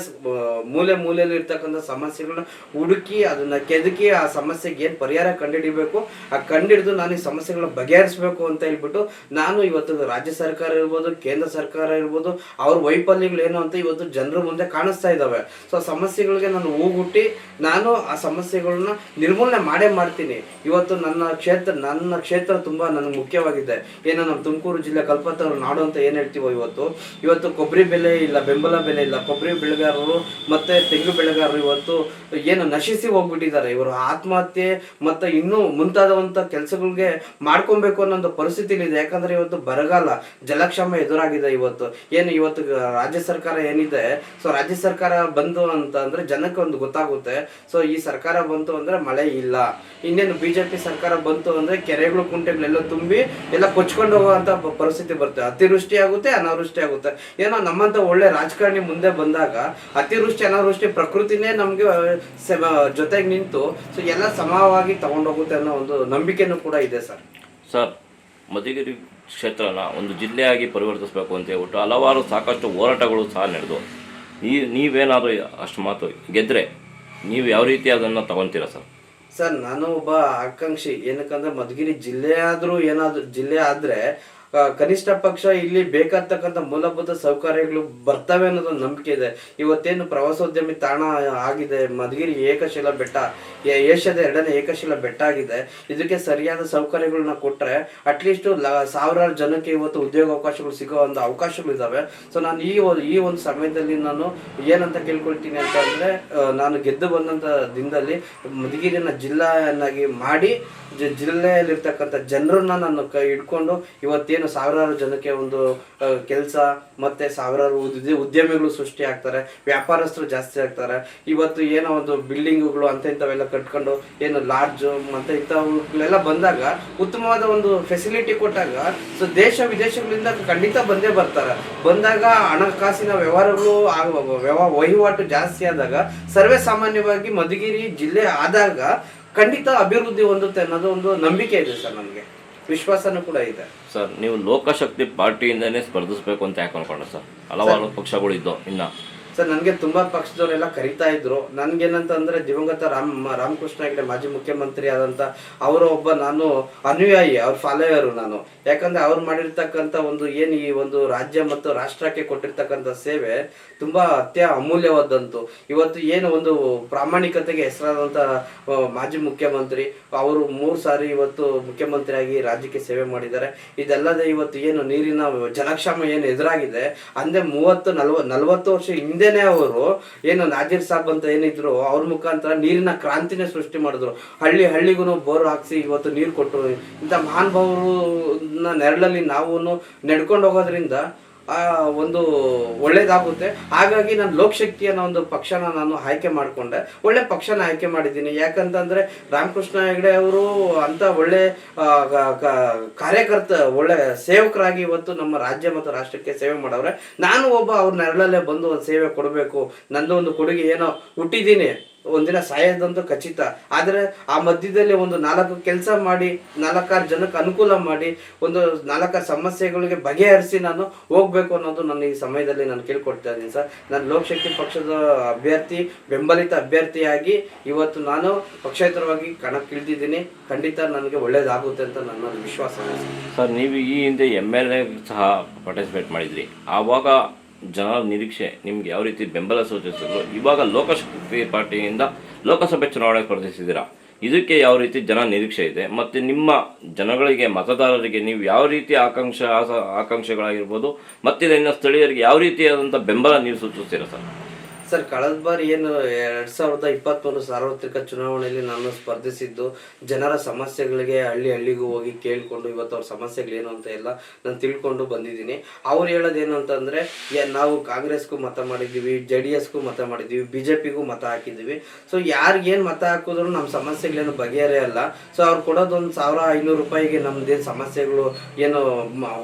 ಮೂಲೆ ಮೂಲೆಯಲ್ಲಿ ಇರ್ತಕ್ಕಂಥ ಸಮಸ್ಯೆಗಳನ್ನ ಹುಡುಕಿ ಅದನ್ನ ಕೆದಕಿ ಆ ಸಮಸ್ಯೆಗೆ ಏನು ಪರಿಹಾರ ಕಂಡುಹಿಡಿಬೇಕು, ಆ ಕಂಡಿಡಿದು ನಾನು ಈ ಸಮಸ್ಯೆಗಳನ್ನ ಬಗೆಹರಿಸಬೇಕು ಅಂತ ಹೇಳ್ಬಿಟ್ಟು ನಾನು ಇವತ್ತು ರಾಜ್ಯ ಸರ್ಕಾರ ಇರ್ಬೋದು, ಕೇಂದ್ರ ಸರ್ಕಾರ ಇರ್ಬೋದು, ಅವ್ರ ವೈಫಲ್ಯಗಳು ಏನು ಅಂತ ಇವತ್ತು ಜನರ ಮುಂದೆ ಕಾಣಿಸ್ತಾ ಇದ್ದಾವೆ ಸೊ ಸಮಸ್ಯೆಗಳಿಗೆ ನಾನು ಹೋಗುಟ್ಟಿ, ನಾನು ಆ ಸಮಸ್ಯೆಗಳನ್ನ ನಿರ್ಮೂಲನೆ ಮಾಡೇ ಮಾಡ್ತೀನಿ. ಇವತ್ತು ನನ್ನ ಕ್ಷೇತ್ರ ನನ್ನ ಕ್ಷೇತ್ರ ತುಂಬಾ ನನಗೆ ಮುಖ್ಯವಾಗಿದೆ. ಏನೋ ನಮ್ಮ ತುಮಕೂರು ಜಿಲ್ಲೆ ಕಲ್ಪತರು ನಾಡು ಅಂತ ಏನ್ ಹೇಳ್ತೀವೋ ಇವತ್ತು? ಇವತ್ತು ಕೊಬ್ಬರಿ ಬೆಲೆ ಇಲ್ಲ, ಬೆಂಬಲ ಬೆಲೆ ಇಲ್ಲ. ಕೊಬ್ಬರಿ ಬೆಳೆಗಾರರು ಮತ್ತೆ ತೆಂಗು ಬೆಳೆಗಾರರು ಇವತ್ತು ಏನು ನಶಿಸಿ ಹೋಗ್ಬಿಟ್ಟಿದ್ದಾರೆ. ಇವರು ಆತ್ಮಹತ್ಯೆ ಮತ್ತೆ ಇನ್ನೂ ಮುಂತಾದವಂತ ಕೆಲಸಗಳಿಗೆ ಮಾಡ್ಕೊಬೇಕು ಅನ್ನೋ ಒಂದು ಪರಿಸ್ಥಿತಿಲಿ ಇದೆ ಯಾಕಂದ್ರೆ ಇವತ್ತು ಬರಗಾಲ, ಜಲಕ್ಷಮ ಎದುರಾಗಿದೆ ಇವತ್ತು. ಏನು ಇವತ್ತು ರಾಜ್ಯ ಸರ್ಕಾರ ಏನಿದೆ? ಸೊ ರಾಜ್ಯ ಸರ್ಕಾರ ಬಂದು ಅಂತ ಅಂದ್ರೆ ಜನಕ್ಕೆ ಒಂದು ಗೊತ್ತಾಗುತ್ತೆ. ಸೊ ಈ ಸರ್ಕಾರ ಬಂತು ಅಂದ್ರೆ ಮಳೆ ಇಲ್ಲ. ಇನ್ನೇನು ಬಿಜೆಪಿ ಸರ್ಕಾರ ಬಂತು ಅಂದ್ರೆ ಕೆರೆಗಳು ಕುಂಟೆಗಳೆಲ್ಲ ತುಂಬಿ ಎಲ್ಲ ಕೊಚ್ಕೊಂಡು ಹೋಗುವಂತ ಪರಿಸ್ಥಿತಿ ಬರುತ್ತೆ. ಅತಿವೃಷ್ಟಿ ಆಗುತ್ತೆ, ಅನಾವೃಷ್ಟಿ ಆಗುತ್ತೆ. ಏನೋ ನಮ್ಮಂತ ಒಳ್ಳೆ ರಾಜಕಾರಣಿ ಮುಂದೆ ಬಂದಾಗ ಅತಿವೃಷ್ಟಿ, ಅನಾವೃಷ್ಟಿ ಪ್ರಕೃತಿನೇ ನಮ್ಗೆ ಜೊತೆಗೆ ನಿಂತು ಸೊ ಎಲ್ಲ ಸಮವಾಗಿ ತಗೊಂಡೋಗುತ್ತೆ ಅನ್ನೋ ಒಂದು ನಂಬಿಕೆನೂ ಕೂಡ ಇದೆ ಸರ್. ಸರ್, ಮಧುಗಿರಿ ಕ್ಷೇತ್ರನ ಒಂದು ಜಿಲ್ಲೆಯಾಗಿ ಪರಿವರ್ತಿಸಬೇಕು ಅಂತ ಹೇಳ್ಬಿಟ್ಟು ಹಲವಾರು ಸಾಕಷ್ಟು ಹೋರಾಟಗಳು ಸಹ ನಡೆದು, ಈ, ನೀವೇನಾದರೂ ಅಷ್ಟು ಮಾತು ಗೆದ್ದರೆ ನೀವು ಯಾವ ರೀತಿ ಅದನ್ನು ತಗೊಂತೀರಾ ಸರ್? ಸರ್, ನಾನು ಒಬ್ಬ ಆಕಾಂಕ್ಷಿ. ಏನಕ್ಕಂದ್ರೆ ಮಧುಗಿರಿ ಜಿಲ್ಲೆ ಆದ್ರೂ ಏನಾದ್ರು ಜಿಲ್ಲೆ ಆದ್ರೆ ಕನಿಷ್ಠ ಪಕ್ಷ ಇಲ್ಲಿ ಬೇಕಾಗ್ತಕ್ಕಂಥ ಮೂಲಭೂತ ಸೌಕರ್ಯಗಳು ಬರ್ತವೆ ಅನ್ನೋದು ನಂಬಿಕೆ ಇದೆ. ಇವತ್ತೇನು ಪ್ರವಾಸೋದ್ಯಮಿ ತಾಣ ಆಗಿದೆ, ಮಧುಗಿರಿ ಏಕಶಿಲ ಬೆಟ್ಟ ಏಷ್ಯಾದ ಎರಡನೇ ಏಕಶಿಲ ಬೆಟ್ಟ ಆಗಿದೆ. ಇದಕ್ಕೆ ಸರಿಯಾದ ಸೌಕರ್ಯಗಳನ್ನ ಕೊಟ್ರೆ ಅಟ್ಲೀಸ್ಟ್ ಸಾವಿರಾರು ಜನಕ್ಕೆ ಇವತ್ತು ಉದ್ಯೋಗ ಅವಕಾಶಗಳು ಸಿಗೋ ಒಂದು ಅವಕಾಶಗಳು ಇದಾವೆ. ಸೊ ನಾನು ಈ ಒಂದು ಈ ಒಂದು ಸಮಯದಲ್ಲಿ ನಾನು ಏನಂತ ಕೇಳ್ಕೊಳ್ತೀನಿ ಅಂತ ಅಂದ್ರೆ ನಾನು ಗೆದ್ದು ಬಂದಂತ ದಿನದಲ್ಲಿ ಮಧುಗಿರಿನ ಜಿಲ್ಲೆಯನ್ನಾಗಿ ಮಾಡಿ ಜಿಲ್ಲೆಯಲ್ಲಿರ್ತಕ್ಕಂಥ ಜನರನ್ನ ನಾನು ಕೈ ಹಿಡ್ಕೊಂಡು ಇವತ್ತೇನು ಸಾವಿರಾರು ಜನಕ್ಕೆ ಒಂದು ಕೆಲಸ ಮತ್ತೆ ಸಾವಿರಾರು ಉದ್ಯ- ಉದ್ಯಮಿಗಳು ಸೃಷ್ಟಿ ಆಗ್ತಾರೆ, ವ್ಯಾಪಾರಸ್ಥರು ಜಾಸ್ತಿ ಆಗ್ತಾರೆ. ಇವತ್ತು ಏನೋ ಒಂದು ಬಿಲ್ಡಿಂಗ್ಗಳು ಅಂತ ಇಂಥವೆಲ್ಲ ಕಟ್ಕೊಂಡು, ಏನು ಲಾಡ್ಜ್ ಮತ್ತೆ ಇಂಥವುಗಳೆಲ್ಲ ಬಂದಾಗ ಉತ್ತಮವಾದ ಒಂದು ಫೆಸಿಲಿಟಿ ಕೊಟ್ಟಾಗ, ಸೊ ದೇಶ ವಿದೇಶಗಳಿಂದ ಖಂಡಿತ ಬಂದೇ ಬರ್ತಾರೆ. ಬಂದಾಗ ಹಣಕಾಸಿನ ವ್ಯವಹಾರಗಳು ವ್ಯವಹಾರ ವ್ಯವ, ವಹಿವಾಟು ಜಾಸ್ತಿ ಆದಾಗ, ಸರ್ವೇ ಸಾಮಾನ್ಯವಾಗಿ ಮಧುಗಿರಿ ಜಿಲ್ಲೆ ಆದಾಗ ಖಂಡಿತ ಅಭಿವೃದ್ಧಿ ಹೊಂದುತ್ತೆ ಅನ್ನೋದು ಒಂದು ನಂಬಿಕೆ ಇದೆ ಸರ್ ನನಗೆ ವಿಶ್ವಾಸನೂ ಕೂಡ ಇದೆ. ಸರ್, ನೀವು ಲೋಕಶಕ್ತಿ ಪಾರ್ಟಿಯಿಂದನೇ ಸ್ಪರ್ಧಿಸಬೇಕು ಅಂತ ಯಾಕೆ ಅನ್ಕೊಂಡ್ರೆ ಸರ್? ಹಲವಾರು ಪಕ್ಷಗಳು ಇದ್ದವು ಇನ್ನು. ಸರ್, ನನಗೆ ತುಂಬಾ ಪಕ್ಷದವರೆಲ್ಲ ಕರಿತಾ ಇದ್ರು. ನನಗೇನಂತಂದರೆ ದಿವಂಗತ ರಾಮ್ ರಾಮಕೃಷ್ಣ ಹೆಗಡೆ ಮಾಜಿ ಮುಖ್ಯಮಂತ್ರಿ ಆದಂಥ ಅವರ ಒಬ್ಬ ನಾನು ಅನುಯಾಯಿ, ಅವ್ರ ಫಾಲೋಯರು ನಾನು. ಯಾಕಂದ್ರೆ ಅವ್ರು ಮಾಡಿರ್ತಕ್ಕಂಥ ಒಂದು ಏನು ಈ ಒಂದು ರಾಜ್ಯ ಮತ್ತು ರಾಷ್ಟ್ರಕ್ಕೆ ಕೊಟ್ಟಿರ್ತಕ್ಕಂಥ ಸೇವೆ ತುಂಬಾ ಅತ್ಯ ಅಮೂಲ್ಯವಾದಂತು. ಇವತ್ತು ಏನು ಒಂದು ಪ್ರಾಮಾಣಿಕತೆಗೆ ಹೆಸರಾದಂಥ ಮಾಜಿ ಮುಖ್ಯಮಂತ್ರಿ, ಅವರು ಮೂರು ಸಾರಿ ಇವತ್ತು ಮುಖ್ಯಮಂತ್ರಿಯಾಗಿ ರಾಜ್ಯಕ್ಕೆ ಸೇವೆ ಮಾಡಿದ್ದಾರೆ. ಇದಲ್ಲದೆ ಇವತ್ತು ಏನು ನೀರಿನ ಜಲಕ್ಷಾಮ ಏನು ಎದುರಾಗಿದೆ ಅಂದರೆ ಮೂವತ್ತು ನಲ್ವ, ನಲ್ವತ್ತು ವರ್ಷ ಹಿಂದೆನೆ ಅವರು ಏನು ನಾಜೀರ್ ಸಾಬ್ ಅಂತ ಏನಿದ್ರು, ಅವ್ರ ಮುಖಾಂತರ ನೀರಿನ ಕ್ರಾಂತಿನೇ ಸೃಷ್ಟಿ ಮಾಡಿದ್ರು. ಹಳ್ಳಿ ಹಳ್ಳಿಗೂ ಬೋರ್ ಹಾಕ್ಸಿ ಇವತ್ತು ನೀರು ಕೊಟ್ಟರು ಇಂಥ ಮಹಾನುಭಾವರು ನೆರಳಲ್ಲಿ ನಾವು ನಡ್ಕೊಂಡು ಹೋಗೋದ್ರಿಂದ ಒಂದು ಒಳ್ಳೇದಾಗುತ್ತೆ. ಹಾಗಾಗಿ ನಾನು ಲೋಕಶಕ್ತಿ ಅನ್ನೋ ಒಂದು ಪಕ್ಷನ ನಾನು ಆಯ್ಕೆ ಮಾಡಿಕೊಂಡೆ. ಒಳ್ಳೆ ಪಕ್ಷನ ಆಯ್ಕೆ ಮಾಡಿದ್ದೀನಿ. ಯಾಕಂತಂದ್ರೆ ರಾಮಕೃಷ್ಣ ಹೆಗಡೆ ಅವರು ಅಂತ ಒಳ್ಳೆ ಕಾರ್ಯಕರ್ತ, ಒಳ್ಳೆ ಸೇವಕರಾಗಿ ಇವತ್ತು ನಮ್ಮ ರಾಜ್ಯ ಮತ್ತು ರಾಷ್ಟ್ರಕ್ಕೆ ಸೇವೆ ಮಾಡವ್ರೆ. ನಾನು ಒಬ್ಬ ಅವ್ರ ನೆರಳಲ್ಲೇ ಬಂದು ಒಂದು ಸೇವೆ ಕೊಡಬೇಕು. ನಂದು ಒಂದು ಕೊಡುಗೆ ಏನೋ ಹುಟ್ಟಿದ್ದೀನಿ. ಒಂದಿನ ಸಾಯೋದಂತೂ ಖಚಿತ. ಆದರೆ ಆ ಮಧ್ಯದಲ್ಲಿ ಒಂದು ನಾಲ್ಕು ಕೆಲಸ ಮಾಡಿ, ನಾಲ್ಕಾರು ಜನಕ್ಕೆ ಅನುಕೂಲ ಮಾಡಿ, ಒಂದು ನಾಲ್ಕಾರು ಸಮಸ್ಯೆಗಳಿಗೆ ಬಗೆಹರಿಸಿ ನಾನು ಹೋಗ್ಬೇಕು ಅನ್ನೋದು ನನ್ನ ಈ ಸಮಯದಲ್ಲಿ ನಾನು ಕೇಳ್ಕೊಡ್ತಾ ಇದ್ದೀನಿ ಸರ್. ನಾನು ಲೋಕಶಕ್ತಿ ಪಕ್ಷದ ಅಭ್ಯರ್ಥಿ, ಬೆಂಬಲಿತ ಅಭ್ಯರ್ಥಿಯಾಗಿ ಇವತ್ತು ನಾನು ಪಕ್ಷೇತರವಾಗಿ ಕಣಕ್ಕಿಳಿದಿದ್ದೀನಿ. ಖಂಡಿತ ನನಗೆ ಒಳ್ಳೇದಾಗುತ್ತೆ ಅಂತ ನನ್ನ ವಿಶ್ವಾಸ. ಸರ್, ನೀವು ಈ ಹಿಂದೆ ಎಂ ಎಲ್ ಎ ಸಹ ಪಾರ್ಟಿಸಿಪೇಟ್ ಮಾಡಿದ್ರಿ. ಆವಾಗ ಜನರ ನಿರೀಕ್ಷೆ, ನಿಮ್ಗೆ ಯಾವ ರೀತಿ ಬೆಂಬಲ ಸೂಚಿಸಿದ್ರು, ಇವಾಗ ಲೋಕಶಕ್ತಿ ಪಾರ್ಟಿಯಿಂದ ಲೋಕಸಭೆ ಚುನಾವಣೆ ಸ್ಪರ್ಧಿಸಿದ್ದೀರಾ? ಇದಕ್ಕೆ ಯಾವ ರೀತಿ ಜನ ನಿರೀಕ್ಷೆ ಇದೆ? ಮತ್ತು ನಿಮ್ಮ ಜನಗಳಿಗೆ, ಮತದಾರರಿಗೆ ನೀವು ಯಾವ ರೀತಿ ಆಕಾಂಕ್ಷ ಆಕಾಂಕ್ಷೆಗಳಾಗಿರ್ಬೋದು? ಮತ್ತು ಇದನ್ನು ಸ್ಥಳೀಯರಿಗೆ ಯಾವ ರೀತಿಯಾದಂಥ ಬೆಂಬಲ ನೀವು ಸೂಚಿಸ್ತೀರಾ ಸರ್? ಸರ್, ಕಳೆದ ಬಾರಿ ಏನು ಎರಡ್ ಸಾವಿರದ ಇಪ್ಪತ್ತೊಂದು ಸಾರ್ವತ್ರಿಕ ಚುನಾವಣೆಯಲ್ಲಿ ನಾನು ಸ್ಪರ್ಧಿಸಿದ್ದು ಜನರ ಸಮಸ್ಯೆಗಳಿಗೆ ಹಳ್ಳಿ ಹಳ್ಳಿಗೂ ಹೋಗಿ ಕೇಳಿಕೊಂಡು ಇವತ್ತು ಅವ್ರ ಸಮಸ್ಯೆಗಳೇನು ಅಂತ ಎಲ್ಲ ನಾನು ತಿಳ್ಕೊಂಡು ಬಂದಿದ್ದೀನಿ. ಅವ್ರು ಹೇಳೋದೇನು ಅಂತಂದ್ರೆ ನಾವು ಕಾಂಗ್ರೆಸ್ಗೂ ಮತ ಮಾಡಿದ್ದೀವಿ, ಜೆ ಡಿ ಎಸ್ಗೂ ಮತ ಮಾಡಿದ್ದೀವಿ, ಬಿ ಜೆ ಪಿಗೂ ಮತ ಹಾಕಿದ್ದೀವಿ. ಸೊ ಯಾರಿಗೇನು ಮತ ಹಾಕಿದ್ರು ನಮ್ಮ ಸಮಸ್ಯೆಗಳೇನು ಬಗೆಹರಿಯಲ್ಲ ಸೊ ಅವ್ರು ಕೊಡೋದೊಂದು ಸಾವಿರ ಐನೂರು ರೂಪಾಯಿಗೆ ನಮ್ಮದೇನು ಸಮಸ್ಯೆಗಳು ಏನು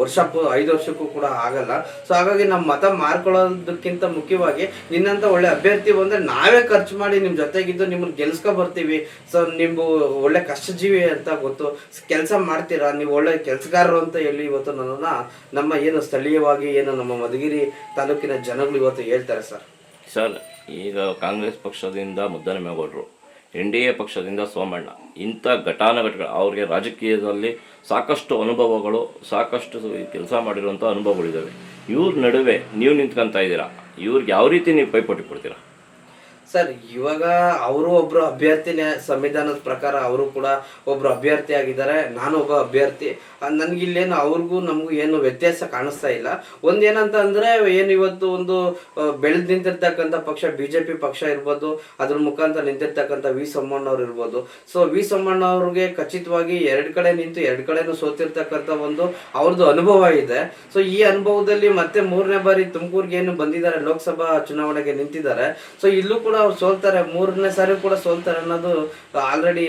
ವರ್ಷ ಐದು ವರ್ಷಕ್ಕೂ ಕೂಡ ಆಗಲ್ಲ. ಸೊ ಹಾಗಾಗಿ ನಮ್ಮ ಮತ ಮಾರ್ಕೊಳ್ಳೋದಕ್ಕಿಂತ ಮುಖ್ಯವಾಗಿ ನಿನ್ನಂತ ಒಳ್ಳೆ ಅಭ್ಯರ್ಥಿ ಬಂದ್ರೆ ನಾವೇ ಖರ್ಚು ಮಾಡಿ ನಿಮ್ ಜೊತೆಗಿದ್ದು ನಿಮ್ಮನ್ನ ಗೆಲ್ಸ್ಕೊ ಬರ್ತೀವಿ. ಸೊ ನೀವು ಒಳ್ಳೆ ಕಷ್ಟಜೀವಿ ಅಂತ ಗೊತ್ತು. ಕೆಲಸ ಮಾಡ್ತೀರಾ? ನೀವು ಒಳ್ಳೆ ಕೆಲಸಗಾರರು ಅಂತ ಹೇಳಿ ಇವತ್ತು ನನ್ನನ್ನ ನಮ್ಮ ಏನು ಸ್ಥಳೀಯವಾಗಿ ಏನು ನಮ್ಮ ಮಧುಗಿರಿ ತಾಲೂಕಿನ ಜನಗಳು ಇವತ್ತು ಹೇಳ್ತಾರೆ ಸರ್. ಸರ್, ಈಗ ಕಾಂಗ್ರೆಸ್ ಪಕ್ಷದಿಂದ ಮುದ್ದನಮೇಗೌಡರು ಎನ್ ಡಿ ಎ ಪಕ್ಷದಿಂದ ಸೋಮಣ್ಣ. ಇಂಥ ಘಟಾನುಘಟಗಳು ಅವ್ರಿಗೆ ರಾಜಕೀಯದಲ್ಲಿ ಸಾಕಷ್ಟು ಅನುಭವಗಳು, ಸಾಕಷ್ಟು ಕೆಲಸ ಮಾಡಿರುವಂಥ ಅನುಭವಗಳಿದ್ದಾವೆ ಇವ್ರ ನಡುವೆ ನೀವು ನಿಂತ್ಕೊಂತ ಇದ್ದೀರಾ? ಇವ್ರಿಗೆ ಯಾವ ರೀತಿ ನೀವು ಪೈಪೋಟಿ ಕೊಡ್ತೀರಾ? ಸರ್, ಇವಾಗ ಅವರು ಒಬ್ರು ಅಭ್ಯರ್ಥಿನೇ ಸಂವಿಧಾನದ ಪ್ರಕಾರ ಅವರು ಕೂಡ ಒಬ್ರು ಅಭ್ಯರ್ಥಿ ಆಗಿದ್ದಾರೆ, ನಾನು ಒಬ್ಬ ಅಭ್ಯರ್ಥಿ. ನನಗೆ ಇಲ್ಲೇನು ಅವ್ರಿಗೂ ನಮಗೂ ಏನು ವ್ಯತ್ಯಾಸ ಕಾಣಿಸ್ತಾ ಇಲ್ಲ. ಒಂದೇನಂತ ಅಂದ್ರೆ, ಏನು ಇವತ್ತು ಒಂದು ಬೆಳೆದು ನಿಂತಿರ್ತಕ್ಕಂಥ ಪಕ್ಷ ಬಿ ಜೆ ಪಿ ಪಕ್ಷ ಇರ್ಬೋದು, ಅದ್ರ ಮುಖಾಂತರ ನಿಂತಿರ್ತಕ್ಕಂಥ ವಿ ಸೋಮಣ್ಣವ್ರು ಇರ್ಬೋದು. ಸೊ, ವಿ ಸೋಮಣ್ಣ ಅವ್ರಿಗೆ ಖಚಿತವಾಗಿ ಎರಡು ಕಡೆ ನಿಂತು, ಎರಡು ಕಡೆನೂ ಸೋತಿರ್ತಕ್ಕಂಥ ಒಂದು ಅವ್ರದ್ದು ಅನುಭವ ಇದೆ. ಸೊ, ಈ ಅನುಭವದಲ್ಲಿ ಮತ್ತೆ ಮೂರನೇ ಬಾರಿ ತುಮಕೂರಿಗೆ ಏನು ಬಂದಿದ್ದಾರೆ, ಲೋಕಸಭಾ ಚುನಾವಣೆಗೆ ನಿಂತಿದ್ದಾರೆ. ಸೊ, ಇಲ್ಲೂ ಕೂಡ ಅವ್ರು ಸೋಲ್ತಾರೆ, ಮೂರನೇ ಸಾರಿ ಕೂಡ ಸೋಲ್ತಾರೆ ಅನ್ನೋದು ಆಲ್ರೆಡಿ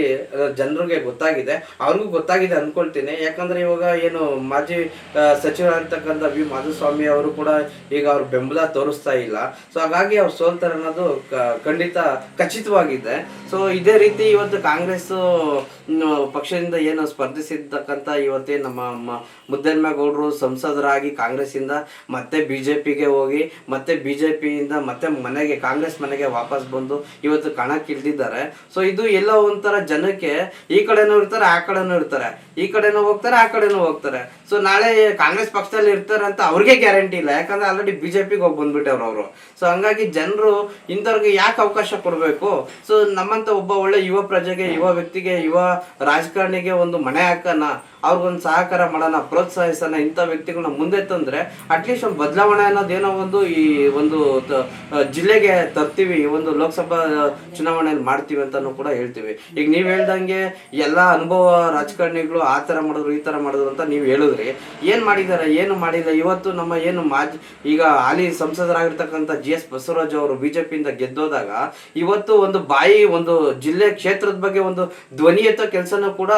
ಜನರಿಗೆ ಗೊತ್ತಾಗಿದೆ. ಅವ್ರಿಗೂ ಗೊತ್ತಾಗಿದೆ ಅನ್ಕೊಳ್ತೀನಿ. ಯಾಕಂದ್ರೆ ಇವಾಗ ಏನು ಮಾಜಿ ಸಚಿವ ಸಚಿವರಾಗಿರ್ತಕ್ಕಂಥ ವಿ. ಮಾಧುಸ್ವಾಮಿ ಅವರು ಕೂಡ ಈಗ ಅವ್ರ ಬೆಂಬಲ ತೋರಿಸ್ತಾ ಇಲ್ಲ. ಸೊ ಹಾಗಾಗಿ ಅವ್ರು ಸೋಲ್ತಾರೆ ಅನ್ನೋದು ಖಂಡಿತ ಖಚಿತವಾಗಿದೆ. ಸೊ ಇದೇ ರೀತಿ ಇವತ್ತು ಕಾಂಗ್ರೆಸ್ ಪಕ್ಷದಿಂದ ಏನು ಸ್ಪರ್ಧಿಸಿರ್ತಕ್ಕಂಥ ಇವತ್ತೇ ನಮ್ಮ ಮುದ್ದನ್ಮೇಗೌಡರು ಸಂಸದರಾಗಿ ಕಾಂಗ್ರೆಸ್ಸಿಂದ, ಮತ್ತೆ ಬಿ ಜೆ ಪಿಗೆ ಹೋಗಿ, ಮತ್ತೆ ಬಿ ಜೆ ಪಿಯಿಂದ ಮತ್ತೆ ಮನೆಗೆ, ಕಾಂಗ್ರೆಸ್ ಮನೆಗೆ ವಾಪಸ್ ಬಂದು ಇವತ್ತು ಕಣಕ್ಕಿಳಿದಿದ್ದಾರೆ. ಸೊ ಇದು ಎಲ್ಲ ಒಂಥರ ಜನಕ್ಕೆ ಈ ಕಡೆನೂ ಇರ್ತಾರೆ, ಆ ಕಡೆನೂ ಇರ್ತಾರೆ. ಈ ಕಡೆನೂ ಹೋಗ್ತಾರೆ, ಆ ಕಡೆನೂ ಹೋಗ್ತಾರೆ. ಸೊ ನಾಳೆ ಕಾಂಗ್ರೆಸ್ ಪಕ್ಷದಲ್ಲಿ ಇರ್ತಾರೆ ಅಂತ ಅವ್ರಿಗೆ ಗ್ಯಾರಂಟಿ ಇಲ್ಲ. ಯಾಕಂದ್ರೆ ಆಲ್ರೆಡಿ ಬಿಜೆಪಿಗೆ ಹೋಗಿ ಬಂದ್ಬಿಟ್ಟವ್ರು ಅವರು. ಸೊ ಹಂಗಾಗಿ ಜನರು ಇಂಥವ್ರಿಗೆ ಯಾಕೆ ಅವಕಾಶ ಕೊಡಬೇಕು? ಸೊ ನಮ್ಮಂತ ಒಬ್ಬ ಒಳ್ಳೆ ಯುವ ಪ್ರಜೆಗೆ, ಯುವ ವ್ಯಕ್ತಿಗೆ, ಯುವ ರಾಜಕಾರಣಿಗೆ ಒಂದು ಮನೆ ಹಾಕೋಣ ಅವ್ರಿಗೊಂದು ಸಹಕಾರ ಮಾಡೋಣ, ಪ್ರೋತ್ಸಾಹಿಸೋಣ ಇಂಥ ವ್ಯಕ್ತಿಗಳನ್ನ ಮುಂದೆ ತಂದರೆ ಅಟ್ಲೀಸ್ಟ್ ಒಂದು ಬದಲಾವಣೆ ಅನ್ನೋದೇನೋ ಒಂದು ಈ ಒಂದು ಜಿಲ್ಲೆಗೆ ತರ್ತೀವಿ, ಈ ಒಂದು ಲೋಕಸಭಾ ಚುನಾವಣೆಯಲ್ಲಿ ಮಾಡ್ತೀವಿ ಅಂತಾನು ಕೂಡ ಹೇಳ್ತೀವಿ. ಈಗ ನೀವು ಹೇಳ್ದಂಗೆ ಎಲ್ಲ ಅನುಭವ ರಾಜಕಾರಣಿಗಳು ಆ ಥರ ಮಾಡಿದ್ರು, ಈ ಥರ ಮಾಡಿದ್ರು ಅಂತ ನೀವು ಹೇಳಿದ್ರಿ. ಏನು ಮಾಡಿದ್ದಾರೆ ಏನು ಮಾಡಿಲ್ಲ. ಇವತ್ತು ನಮ್ಮ ಏನು ಮಾಜಿ, ಈಗ ಹಾಲಿ ಸಂಸದರಾಗಿರ್ತಕ್ಕಂಥ ಜಿ ಎಸ್ ಬಸವರಾಜ್ ಅವರು ಬಿ ಜೆ ಪಿಯಿಂದ ಗೆದ್ದೋದಾಗ ಇವತ್ತು ಒಂದು ಬಾಯಿ, ಒಂದು ಜಿಲ್ಲೆ ಕ್ಷೇತ್ರದ ಬಗ್ಗೆ ಒಂದು ಧ್ವನಿ ಕೆಲಸನೂ ಕೂಡ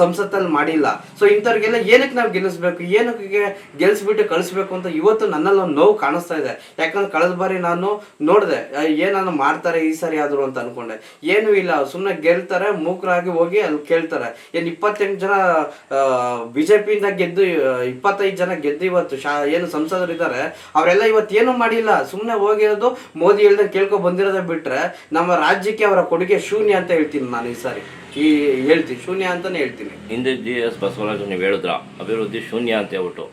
ಸಂಸತ್ತಲ್ಲಿ ಮಾಡಿಲ್ಲ. ಸೊ ಇಂಥವ್ರಿಗೆಲ್ಲ ಏನಕ್ಕೆ ನಾವು ಗೆಲ್ಲಿಸ್ಬೇಕು? ಏನಕ್ಕೆ ಗೆಲ್ಲಿಸ್ಬಿಟ್ಟು ಕಳಿಸ್ಬೇಕು ಅಂತ ಇವತ್ತು ನನ್ನಲ್ಲಿ ಒಂದು ನೋವು ಕಾಣಿಸ್ತಾ ಇದೆ. ಯಾಕಂದ್ರೆ ಕಳೆದ ಬಾರಿ ನಾನು ನೋಡಿದೆ ಏನನ್ನ ಮಾಡ್ತಾರೆ, ಈ ಸಾರಿ ಆದ್ರು ಅಂತ ಅನ್ಕೊಂಡೆ. ಏನು ಇಲ್ಲ ಸುಮ್ಮನೆ ಗೆಲ್ತಾರೆ, ಮೂಕರಾಗಿ ಹೋಗಿ ಅಲ್ಲಿ ಕೇಳ್ತಾರೆ. ಏನ್ ಇಪ್ಪತ್ತೆಂಟು ಜನ ಬಿಜೆಪಿಯಿಂದ ಗೆದ್ದು ಇಪ್ಪತ್ತೈದು ಜನ ಗೆದ್ದು ಇವತ್ತು ಶಾ, ಏನು ಸಂಸದರಿದ್ದಾರೆ ಅವರೆಲ್ಲ ಇವತ್ತು ಏನು ಮಾಡಿಲ್ಲ. ಸುಮ್ಮನೆ ಹೋಗಿರೋದು ಮೋದಿ ಹೇಳ್ದಂಗೆ ಕೇಳ್ಕೊ ಬಂದಿರೋದೇ ಬಿಟ್ರೆ ನಮ್ಮ ರಾಜ್ಯಕ್ಕೆ ಅವರ ಕೊಡುಗೆ ಶೂನ್ಯ ಅಂತ ಹೇಳ್ತೀನಿ ನಾನು ಈ ಸಾರಿ. ಈ ಹೇಳ್ತೀನಿ ಶೂನ್ಯ ಅಂತಾನೆ ಹೇಳ್ತೀನಿ. ಹಿಂದೆ ಜಿ ಎಸ್ ಬಸವರಾಜ್ ನೀವು ಹೇಳಿದ್ರ ಅಭಿವೃದ್ಧಿ ಶೂನ್ಯ ಅಂತ ಹೇಳ್ಬಿಟ್ಟು.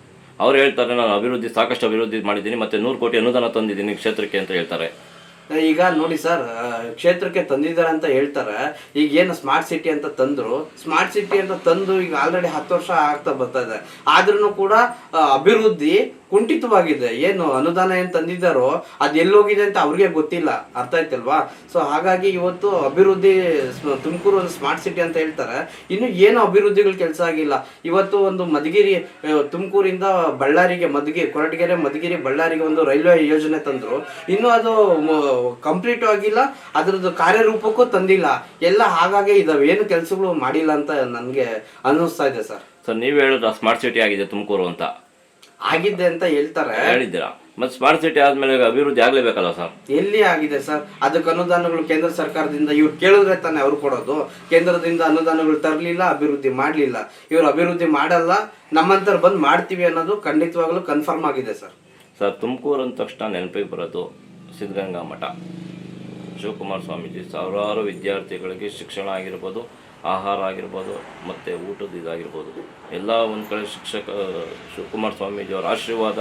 ಅವ್ರು ಹೇಳ್ತಾರೆ ನಾನು ಅಭಿವೃದ್ಧಿ ಸಾಕಷ್ಟು ಅಭಿವೃದ್ಧಿ ಮಾಡಿದ್ದೀನಿ ಮತ್ತೆ ನೂರು ಕೋಟಿ ಅನುದಾನ ತಂದಿದ್ದೀನಿ ಕ್ಷೇತ್ರಕ್ಕೆ ಅಂತ ಹೇಳ್ತಾರೆ. ಈಗ ನೋಡಿ ಸರ್ ಕ್ಷೇತ್ರಕ್ಕೆ ತಂದಿದ್ದಾರೆ ಅಂತ ಹೇಳ್ತಾರೆ ಈಗ ಏನು ಸ್ಮಾರ್ಟ್ ಸಿಟಿ ಅಂತ ತಂದ್ರು ಸ್ಮಾರ್ಟ್ ಸಿಟಿ ಅಂತ ತಂದು ಈಗ ಆಲ್ರೆಡಿ ಹತ್ತು ವರ್ಷ ಆಗ್ತಾ ಬರ್ತಾ ಇದೆ. ಆದ್ರೂ ಕೂಡ ಅಭಿವೃದ್ಧಿ ಕುಂಠಿತವಾಗಿದೆ. ಏನು ಅನುದಾನ ಏನು ತಂದಿದ್ದಾರೋ ಅದು ಎಲ್ಲೋಗಿದೆ ಅಂತ ಅವ್ರಿಗೆ ಗೊತ್ತಿಲ್ಲ. ಅರ್ಥ ಆಯ್ತಲ್ವಾ? ಸೊ ಹಾಗಾಗಿ ಇವತ್ತು ಅಭಿವೃದ್ಧಿ ಸ್- ತುಮಕೂರು ಒಂದು ಸ್ಮಾರ್ಟ್ ಸಿಟಿ ಅಂತ ಹೇಳ್ತಾರೆ. ಇನ್ನು ಏನು ಅಭಿವೃದ್ಧಿಗಳು ಕೆಲಸ ಆಗಿಲ್ಲ. ಇವತ್ತು ಒಂದು ಮಧುಗಿರಿ ತುಮಕೂರಿಂದ ಬಳ್ಳಾರಿಗೆ ಮಧುಗಿರಿ, ಕೊರಟಗೆರೆ ಮಧುಗಿರಿ ಬಳ್ಳಾರಿಗೆ ಒಂದು ರೈಲ್ವೆ ಯೋಜನೆ ತಂದ್ರು. ಇನ್ನು ಅದು ಕಂಪ್ಲೀಟ್ ಆಗಿಲ್ಲ. ಅದರದ್ದು ಕಾರ್ಯರೂಪಕ್ಕೂ ತಂದಿಲ್ಲ. ಎಲ್ಲ ಹಾಗಾಗಿ ಇದಾವೆ. ಏನು ಕೆಲಸಗಳು ಮಾಡಿಲ್ಲ ಅಂತ ನನಗೆ ಅನ್ನಿಸ್ತಾ ಇದೆ ಸರ್. ಸರ್ ನೀವು ಹೇಳೋದು ಸ್ಮಾರ್ಟ್ ಸಿಟಿ ಆಗಿದೆ ತುಮಕೂರು ಅಂತ. ಆಗಿದ್ದೆ ಅಂತ ಹೇಳ್ತಾರೆ. ಹೇಳಿದ್ದೀರಾ? ಮತ್ತೆ ಸ್ಮಾರ್ಟ್ ಸಿಟಿ ಆದ್ಮೇಲೆ ಅಭಿವೃದ್ಧಿ ಆಗ್ಲೇಬೇಕಲ್ಲ ಸರ್? ಎಲ್ಲಿ ಆಗಿದೆ ಸರ್? ಅದಕ್ಕೆ ಅನುದಾನಗಳು ಕೇಂದ್ರ ಸರ್ಕಾರದಿಂದ ಇವ್ರು ಕೇಳಿದ್ರೆ ತಾನೇ ಅವ್ರು ಕೊಡೋದು. ಕೇಂದ್ರದಿಂದ ಅನುದಾನಗಳು ತರಲಿಲ್ಲ ಅಭಿವೃದ್ಧಿ ಮಾಡಲಿಲ್ಲ. ಇವ್ರು ಅಭಿವೃದ್ಧಿ ಮಾಡಲ್ಲ ನಮ್ಮಂತರ ಬಂದು ಮಾಡ್ತೀವಿ ಅನ್ನೋದು ಖಂಡಿತವಾಗ್ಲೂ ಕನ್ಫರ್ಮ್ ಆಗಿದೆ ಸರ್. ಸರ್ ತುಮಕೂರು ಅಂದ ತಕ್ಷಣ ನೆನಪಿಗೆ ಬರೋದು ಸಿದ್ಧಗಂಗಾ ಮಠ. ಶಿವಕುಮಾರ ಸ್ವಾಮೀಜಿ ಸಾವಿರಾರು ವಿದ್ಯಾರ್ಥಿಗಳಿಗೆ ಶಿಕ್ಷಣ ಆಗಿರ್ಬೋದು ಆಹಾರ ಆಗಿರ್ಬೋದು, ಮತ್ತು ಊಟದ ಇದಾಗಿರ್ಬೋದು. ಎಲ್ಲ ಒಂದು ಕಡೆ ಶಿಕ್ಷಕ, ಶಿವಕುಮಾರ ಸ್ವಾಮೀಜಿಯವರ ಆಶೀರ್ವಾದ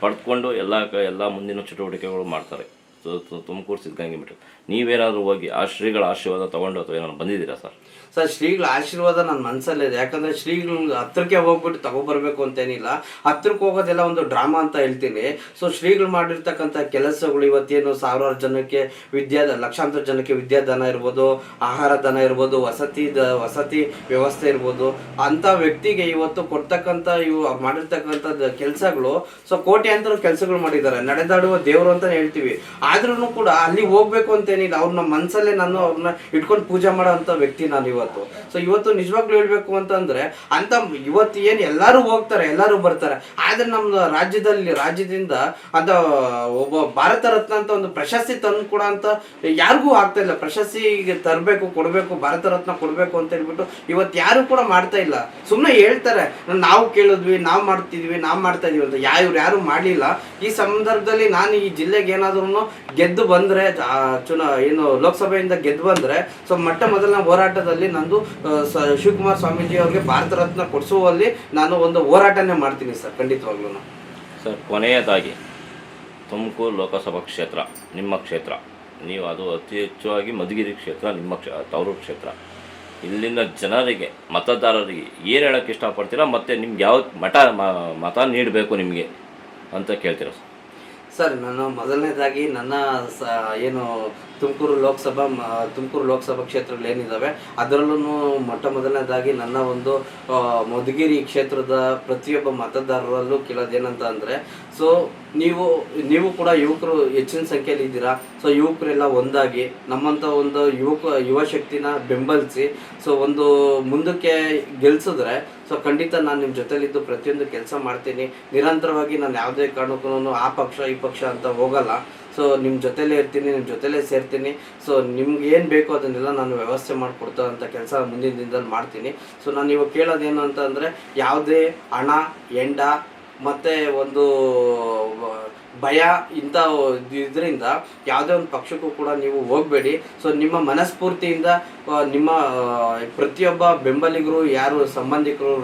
ಪಡೆದುಕೊಂಡು ಎಲ್ಲ ಕ, ಎಲ್ಲ ಮುಂದಿನ ಚಟುವಟಿಕೆಗಳು ಮಾಡ್ತಾರೆ. ತುಮಕೂರು ಸಿದ್ಧಗಂಗೆ ಮಠ. ನೀವೇನಾದರೂ ಹೋಗಿ ಆ ಶ್ರೀಗಳ ಆಶೀರ್ವಾದ ತೊಗೊಂಡು ಅಥವಾ ಏನಾದ್ರು ಬಂದಿದ್ದೀರಾ ಸರ್? ಶ್ರೀಗಳ ಆಶೀರ್ವಾದ ನನ್ನ ಮನಸ್ಸಲ್ಲಿದೆ ಯಾಕಂದ್ರೆ ಶ್ರೀಗಳು ಹತ್ರಕ್ಕೆ ಹೋಗ್ಬಿಟ್ಟು ತಗೊಬರ್ಬೇಕು ಅಂತೇನಿಲ್ಲ. ಹತ್ರಕ್ಕೆ ಹೋಗೋದೆಲ್ಲ ಒಂದು ಡ್ರಾಮಾ ಅಂತ ಹೇಳ್ತೀನಿ. ಸೊ ಶ್ರೀಗಳು ಮಾಡಿರ್ತಕ್ಕಂಥ ಕೆಲಸಗಳು ಇವತ್ತೇನು ಸಾವಿರಾರು ಜನಕ್ಕೆ ವಿದ್ಯಾ ಲಕ್ಷಾಂತರ ಜನಕ್ಕೆ ವಿದ್ಯಾದಾನ ಇರ್ಬೋದು, ಆಹಾರ ದಾನ ಇರ್ಬೋದು, ವಸತಿ ದ- ವಸತಿ ವ್ಯವಸ್ಥೆ ಇರ್ಬೋದು. ಅಂತ ವ್ಯಕ್ತಿಗೆ ಇವತ್ತು ಕೊಡ್ತಕ್ಕಂಥ ಇವು ಮಾಡಿರ್ತಕ್ಕಂಥ ಕೆಲಸಗಳು, ಸೊ, ಕೋಟ್ಯಾಂತರ ಕೆಲಸಗಳು ಮಾಡಿದ್ದಾರೆ. ನಡೆದಾಡುವ ದೇವರು ಅಂತ ಹೇಳ್ತೀವಿ. ಆದ್ರೂ ಕೂಡ ಅಲ್ಲಿ ಹೋಗ್ಬೇಕು ಅಂತೇನಿಲ್ಲ. ಅವ್ರನ್ನ ಮನ್ಸಲ್ಲೇ ನಾನು ಅವ್ರನ್ನ ಇಟ್ಕೊಂಡು ಪೂಜೆ ಮಾಡೋ ವ್ಯಕ್ತಿ ನಾನು ಇವತ್ತು ಸೊ ಇವತ್ತು ನಿಜವಾಗ್ಲೂ ಹೇಳ್ಬೇಕು ಅಂತಂದ್ರೆ, ಅಂತ ಇವತ್ತು ಏನು ಎಲ್ಲರೂ ಹೋಗ್ತಾರೆ, ಎಲ್ಲರೂ ಬರ್ತಾರೆ, ಆದ್ರೆ ನಮ್ಮ ರಾಜ್ಯದಲ್ಲಿ, ರಾಜ್ಯದಿಂದ ಅಂತ ಒಬ್ಬ ಭಾರತ ರತ್ನ ಅಂತ ಒಂದು ಪ್ರಶಸ್ತಿ ತಂದು ಕೂಡ ಅಂತ ಯಾರಿಗೂ ಆಗ್ತಾ ಇಲ್ಲ. ಪ್ರಶಸ್ತಿ ತರಬೇಕು, ಕೊಡಬೇಕು, ಭಾರತ ರತ್ನ ಕೊಡಬೇಕು ಅಂತ ಹೇಳ್ಬಿಟ್ಟು ಇವತ್ತು ಯಾರು ಕೂಡ ಮಾಡ್ತಾ ಇಲ್ಲ. ಸುಮ್ಮನೆ ಹೇಳ್ತಾರೆ, ನಾವು ಕೇಳಿದ್ವಿ, ನಾವು ಮಾಡ್ತಿದ್ವಿ, ನಾವು ಮಾಡ್ತಾ ಇದೀವಿ ಅಂತ. ಯಾ ಇವ್ರು ಯಾರು ಮಾಡಲಿಲ್ಲ. ಈ ಸಂದರ್ಭದಲ್ಲಿ ನಾನು ಈ ಜಿಲ್ಲೆಗೆ ಏನಾದ್ರೂ ಗೆದ್ದು ಬಂದ್ರೆ ಚುನಾ ಏನು ಲೋಕಸಭೆಯಿಂದ ಗೆದ್ದು ಬಂದ್ರೆ, ಸೊ, ಮೊಟ್ಟ ಮೊದಲನೇ ಹೋರಾಟದಲ್ಲಿ ನಂದು ಆ, ಸ- ಶಿವಕುಮಾರ್ ಸ್ವಾಮೀಜಿ ಅವ್ರಿಗೆ ಭಾರತ ರತ್ನ ಕೊಡಿಸುವಲ್ಲಿ ನಾನು ಒಂದು ಹೋರಾಟನೇ ಮಾಡ್ತೀನಿ ಸರ್ ಖಂಡಿತವಾಗ್ಲೂ ಸರ್ ಕೊನೆಯದಾಗಿ ತುಮಕೂರು ಲೋಕಸಭಾ ಕ್ಷೇತ್ರ ನಿಮ್ಮ ಕ್ಷೇತ್ರ. ನೀವು ಅದು ಅತಿ ಹೆಚ್ಚಾಗಿ ಮಧುಗಿರಿ ಕ್ಷೇತ್ರ ನಿಮ್ಮ ಕ್ಷ ತವರು ಕ್ಷೇತ್ರ. ಇಲ್ಲಿನ ಜನರಿಗೆ ಮತದಾರರಿಗೆ ಏನು ಹೇಳೋಕ್ಕೆ ಇಷ್ಟಪಡ್ತೀರಾ? ಮತ್ತು ನಿಮ್ಗೆ ಯಾವ ಮಠ ಮತ ನೀಡಬೇಕು ನಿಮಗೆ ಅಂತ ಕೇಳ್ತೀರ ಸರ್? ಸರ್ ನಾನು ಮೊದಲನೇದಾಗಿ ನನ್ನ ಸ ಏನು ತುಮಕೂರು ಲೋಕಸಭಾ ತುಮಕೂರು ಲೋಕಸಭಾ ಕ್ಷೇತ್ರಗಳು ಏನಿದ್ದಾವೆ ಅದರಲ್ಲೂ ಮೊಟ್ಟ ಮೊದಲನೇದಾಗಿ ನನ್ನ ಒಂದು ಮಧುಗಿರಿ ಕ್ಷೇತ್ರದ ಪ್ರತಿಯೊಬ್ಬ ಮತದಾರರಲ್ಲೂ ಕೇಳೋದೇನಂತ ಅಂದರೆ, ಸೊ ನೀವು ನೀವು ಕೂಡ ಯುವಕರು ಹೆಚ್ಚಿನ ಸಂಖ್ಯೆಯಲ್ಲಿ ಇದ್ದೀರಾ? ಸೊ ಯುವಕರೆಲ್ಲ ಒಂದಾಗಿ ನಮ್ಮಂಥ ಒಂದು ಯುವಕ, ಯುವ ಶಕ್ತಿನ ಬೆಂಬಲಿಸಿ, ಸೊ ಒಂದು ಮುಂದಕ್ಕೆ ಗೆಲ್ಸಿದ್ರೆ, ಸೊ ಖಂಡಿತ ನಾನು ನಿಮ್ಮ ಜೊತೆಲಿದ್ದು ಪ್ರತಿಯೊಂದು ಕೆಲಸ ಮಾಡ್ತೀನಿ. ನಿರಂತರವಾಗಿ ನಾನು ಯಾವುದೇ ಕಾರಣಕ್ಕೂ ಆ ಪಕ್ಷ, ಈ ಪಕ್ಷ ಅಂತ ಹೋಗಲ್ಲ. ಸೊ ನಿಮ್ಮ ಜೊತೆಲೇ ಇರ್ತೀನಿ ನಿಮ್ಮ ಜೊತೆಲೇ ಸೇರ್ತೀನಿ. ಸೊ ನಿಮ್ಗೆ ಏನು ಬೇಕೋ ಅದನ್ನೆಲ್ಲ ನಾನು ವ್ಯವಸ್ಥೆ ಮಾಡಿಕೊಡ್ತಾ ಅಂತ ಕೆಲಸ ಮುಂದಿನ ದಿನದಲ್ಲಿ ಮಾಡ್ತೀನಿ. ಸೊ ನಾನು ಇವಾಗ ಕೇಳೋದೇನು ಅಂತ ಅಂದರೆ ಯಾವುದೇ ಹಣ, ಎಂಡ, ಮತ್ತು ಒಂದು ಭಯ ಇಂಥ ಇದರಿಂದ ಯಾವುದೇ ಒಂದು ಪಕ್ಷಕ್ಕೂ ಕೂಡ ನೀವು ಹೋಗಬೇಡಿ. ಸೊ ನಿಮ್ಮ ಮನಸ್ಫೂರ್ತಿಯಿಂದ ನಿಮ್ಮ ಪ್ರತಿಯೊಬ್ಬ ಬೆಂಬಲಿಗರು, ಯಾರು ಸಂಬಂಧಿಕರು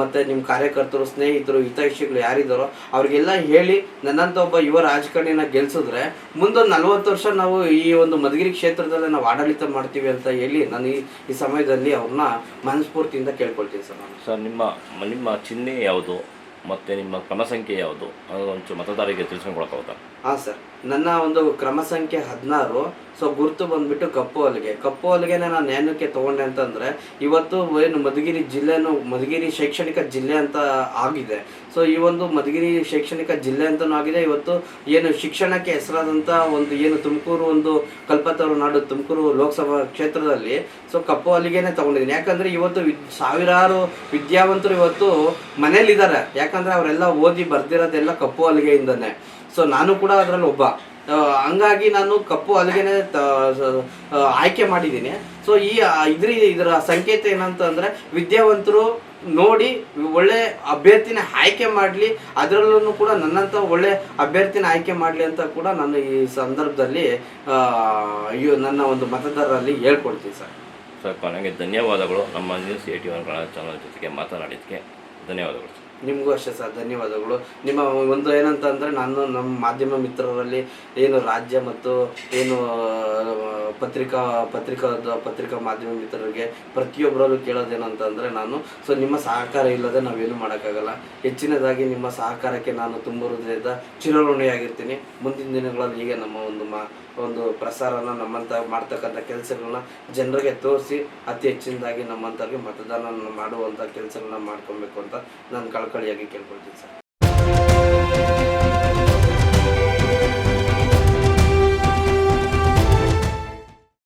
ಮತ್ತು ನಿಮ್ಮ ಕಾರ್ಯಕರ್ತರು, ಸ್ನೇಹಿತರು, ಹಿತೈಷಿಗಳು ಯಾರಿದ್ದಾರೋ ಅವ್ರಿಗೆಲ್ಲ ಹೇಳಿ ನನ್ನಂಥ ಒಬ್ಬ ಯುವ ರಾಜಕಾರಣಿನ ಗೆಲ್ಸಿದ್ರೆ, ಮುಂದೊಂದು ನಲ್ವತ್ತು ವರ್ಷ ನಾವು ಈ ಒಂದು ಮಧುಗಿರಿ ಕ್ಷೇತ್ರದಲ್ಲಿ ನಾವು ಆಡಳಿತ ಮಾಡ್ತೀವಿ ಅಂತ ಹೇಳಿ ನಾನು ಈ ಈ ಸಮಯದಲ್ಲಿ ಅವ್ರನ್ನ ಮನಸ್ಫೂರ್ತಿಯಿಂದ ಕೇಳ್ಕೊಳ್ತೀನಿ ಸರ್ ನಾನು. ಸರ್, ನಿಮ್ಮ ನಿಮ್ಮ ಚಿಹ್ನೆ ಯಾವುದು? ಮತ್ತು ನಿಮ್ಮ ಕ್ರಮ ಸಂಖ್ಯೆ ಯಾವುದು? ಅನ್ನೋದು ಒಂಚೂರು ಮತದಾರರಿಗೆ ತಿಳಿಸ್ಕೊಂಡು ಕೊಡೋಕ್ಕಾಗುತ್ತಾ? ಹಾಂ ಸರ್, ನನ್ನ ಒಂದು ಕ್ರಮ ಸಂಖ್ಯೆ ಹದಿನಾರು. ಸೊ ಗುರುತು ಬಂದ್ಬಿಟ್ಟು ಕಪ್ಪು ಹೊಲಿಗೆ. ಕಪ್ಪು ಹಲಿಗೆನ ನಾನು ಏನಕ್ಕೆ ತಗೊಂಡೆ ಅಂತಂದರೆ, ಇವತ್ತು ಏನು ಮಧುಗಿರಿ ಜಿಲ್ಲೆನೂ, ಮಧುಗಿರಿ ಶೈಕ್ಷಣಿಕ ಜಿಲ್ಲೆ ಅಂತ ಆಗಿದೆ. ಸೊ ಈ ಒಂದು ಮಧುಗಿರಿ ಶೈಕ್ಷಣಿಕ ಜಿಲ್ಲೆ ಅಂತಲೂ ಆಗಿದೆ. ಇವತ್ತು ಏನು ಶಿಕ್ಷಣಕ್ಕೆ ಹೆಸರಾದಂಥ ಒಂದು ಏನು ತುಮಕೂರು ಒಂದು ಕಲ್ಪತರು ನಾಡು, ತುಮಕೂರು ಲೋಕಸಭಾ ಕ್ಷೇತ್ರದಲ್ಲಿ ಸೊ ಕಪ್ಪು ಹೊಲಿಗೆನೆ ತಗೊಂಡಿದ್ದೀನಿ. ಯಾಕಂದರೆ ಇವತ್ತು ಸಾವಿರಾರು ವಿದ್ಯಾವಂತರು ಇವತ್ತು ಮನೇಲಿದ್ದಾರೆ ಯಾಕಂದರೆ ಅವರೆಲ್ಲ ಓದಿ ಬರ್ದಿರೋದೆಲ್ಲ ಕಪ್ಪು ಹಲಿಗೆಯಿಂದನೇ. ಸೊ ನಾನು ಕೂಡ ಅದರಲ್ಲಿ ಒಬ್ಬ. ಹಂಗಾಗಿ ನಾನು ಕಪ್ಪು ಹಲಗೆನೆ ಆಯ್ಕೆ ಮಾಡಿದ್ದೀನಿ. ಸೊ ಈ ಇದ್ರ, ಇದರ ಸಂಕೇತ ಏನಂತ ಅಂದ್ರೆ ವಿದ್ಯಾವಂತರು ನೋಡಿ ಒಳ್ಳೆ ಅಭ್ಯರ್ಥಿನ ಆಯ್ಕೆ ಮಾಡಲಿ ಅದರಲ್ಲೂ ಕೂಡ ನನ್ನಂತ ಒಳ್ಳೆ ಅಭ್ಯರ್ಥಿನ ಆಯ್ಕೆ ಮಾಡಲಿ ಅಂತ ಕೂಡ ನಾನು ಈ ಸಂದರ್ಭದಲ್ಲಿ ನನ್ನ ಒಂದು ಮತದಾರರಲ್ಲಿ ಹೇಳ್ಕೊಡ್ತೀನಿ ಸರ್. ಸರ್, ಕೊನೆಗೆ ಧನ್ಯವಾದಗಳು. ನಮ್ಮ news eighty one Kannada channel ಜೊತೆಗೆ ಮಾತನಾಡಿದ್ದಕ್ಕೆ ಧನ್ಯವಾದಗಳು ನಿಮಗೂ ಅಷ್ಟೇ ಸರ್, ಧನ್ಯವಾದಗಳು. ನಿಮ್ಮ ಒಂದು ಏನಂತ ಅಂದರೆ ನಾನು ನಮ್ಮ ಮಾಧ್ಯಮ ಮಿತ್ರರಲ್ಲಿ ಏನು ರಾಜ್ಯ ಮತ್ತು ಏನು ಪತ್ರಿಕಾ ಪತ್ರಿಕಾ ಪತ್ರಿಕಾ ಮಾಧ್ಯಮ ಮಿತ್ರರಿಗೆ ಪ್ರತಿಯೊಬ್ಬರಲ್ಲೂ ಕೇಳೋದೇನಂತ ಅಂದರೆ ನಾನು, ಸೊ ನಿಮ್ಮ ಸಹಕಾರ ಇಲ್ಲದೆ ನಾವೇನು ಮಾಡೋಕ್ಕಾಗಲ್ಲ. ಹೆಚ್ಚಿನದಾಗಿ ನಿಮ್ಮ ಸಹಕಾರಕ್ಕೆ ನಾನು ತುಂಬ ಹೃದಯದ ಚಿರಋಣಿಯಾಗಿರ್ತೀನಿ. ಮುಂದಿನ ದಿನಗಳಲ್ಲಿ ಹೀಗೆ ನಮ್ಮ ಒಂದು ಮಾ ಒಂದು ಪ್ರಸಾರನ ನಮ್ಮಂತ ಮಾಡ್ತಕ್ಕಂಥ ಕೆಲಸಗಳನ್ನ ಜನರಿಗೆ ತೋರಿಸಿ ಅತಿ ಹೆಚ್ಚಿನದಾಗಿ ನಮ್ಮಂಥವ್ರಿಗೆ ಮತದಾನ ಮಾಡುವಂಥ ಕೆಲಸಗಳನ್ನ ಮಾಡ್ಕೊಬೇಕು ಅಂತ ನಾನು ಕಳ್ಕಳಿಯಾಗಿ ಕೇಳ್ಕೊಳ್ತೀನಿ ಸರ್.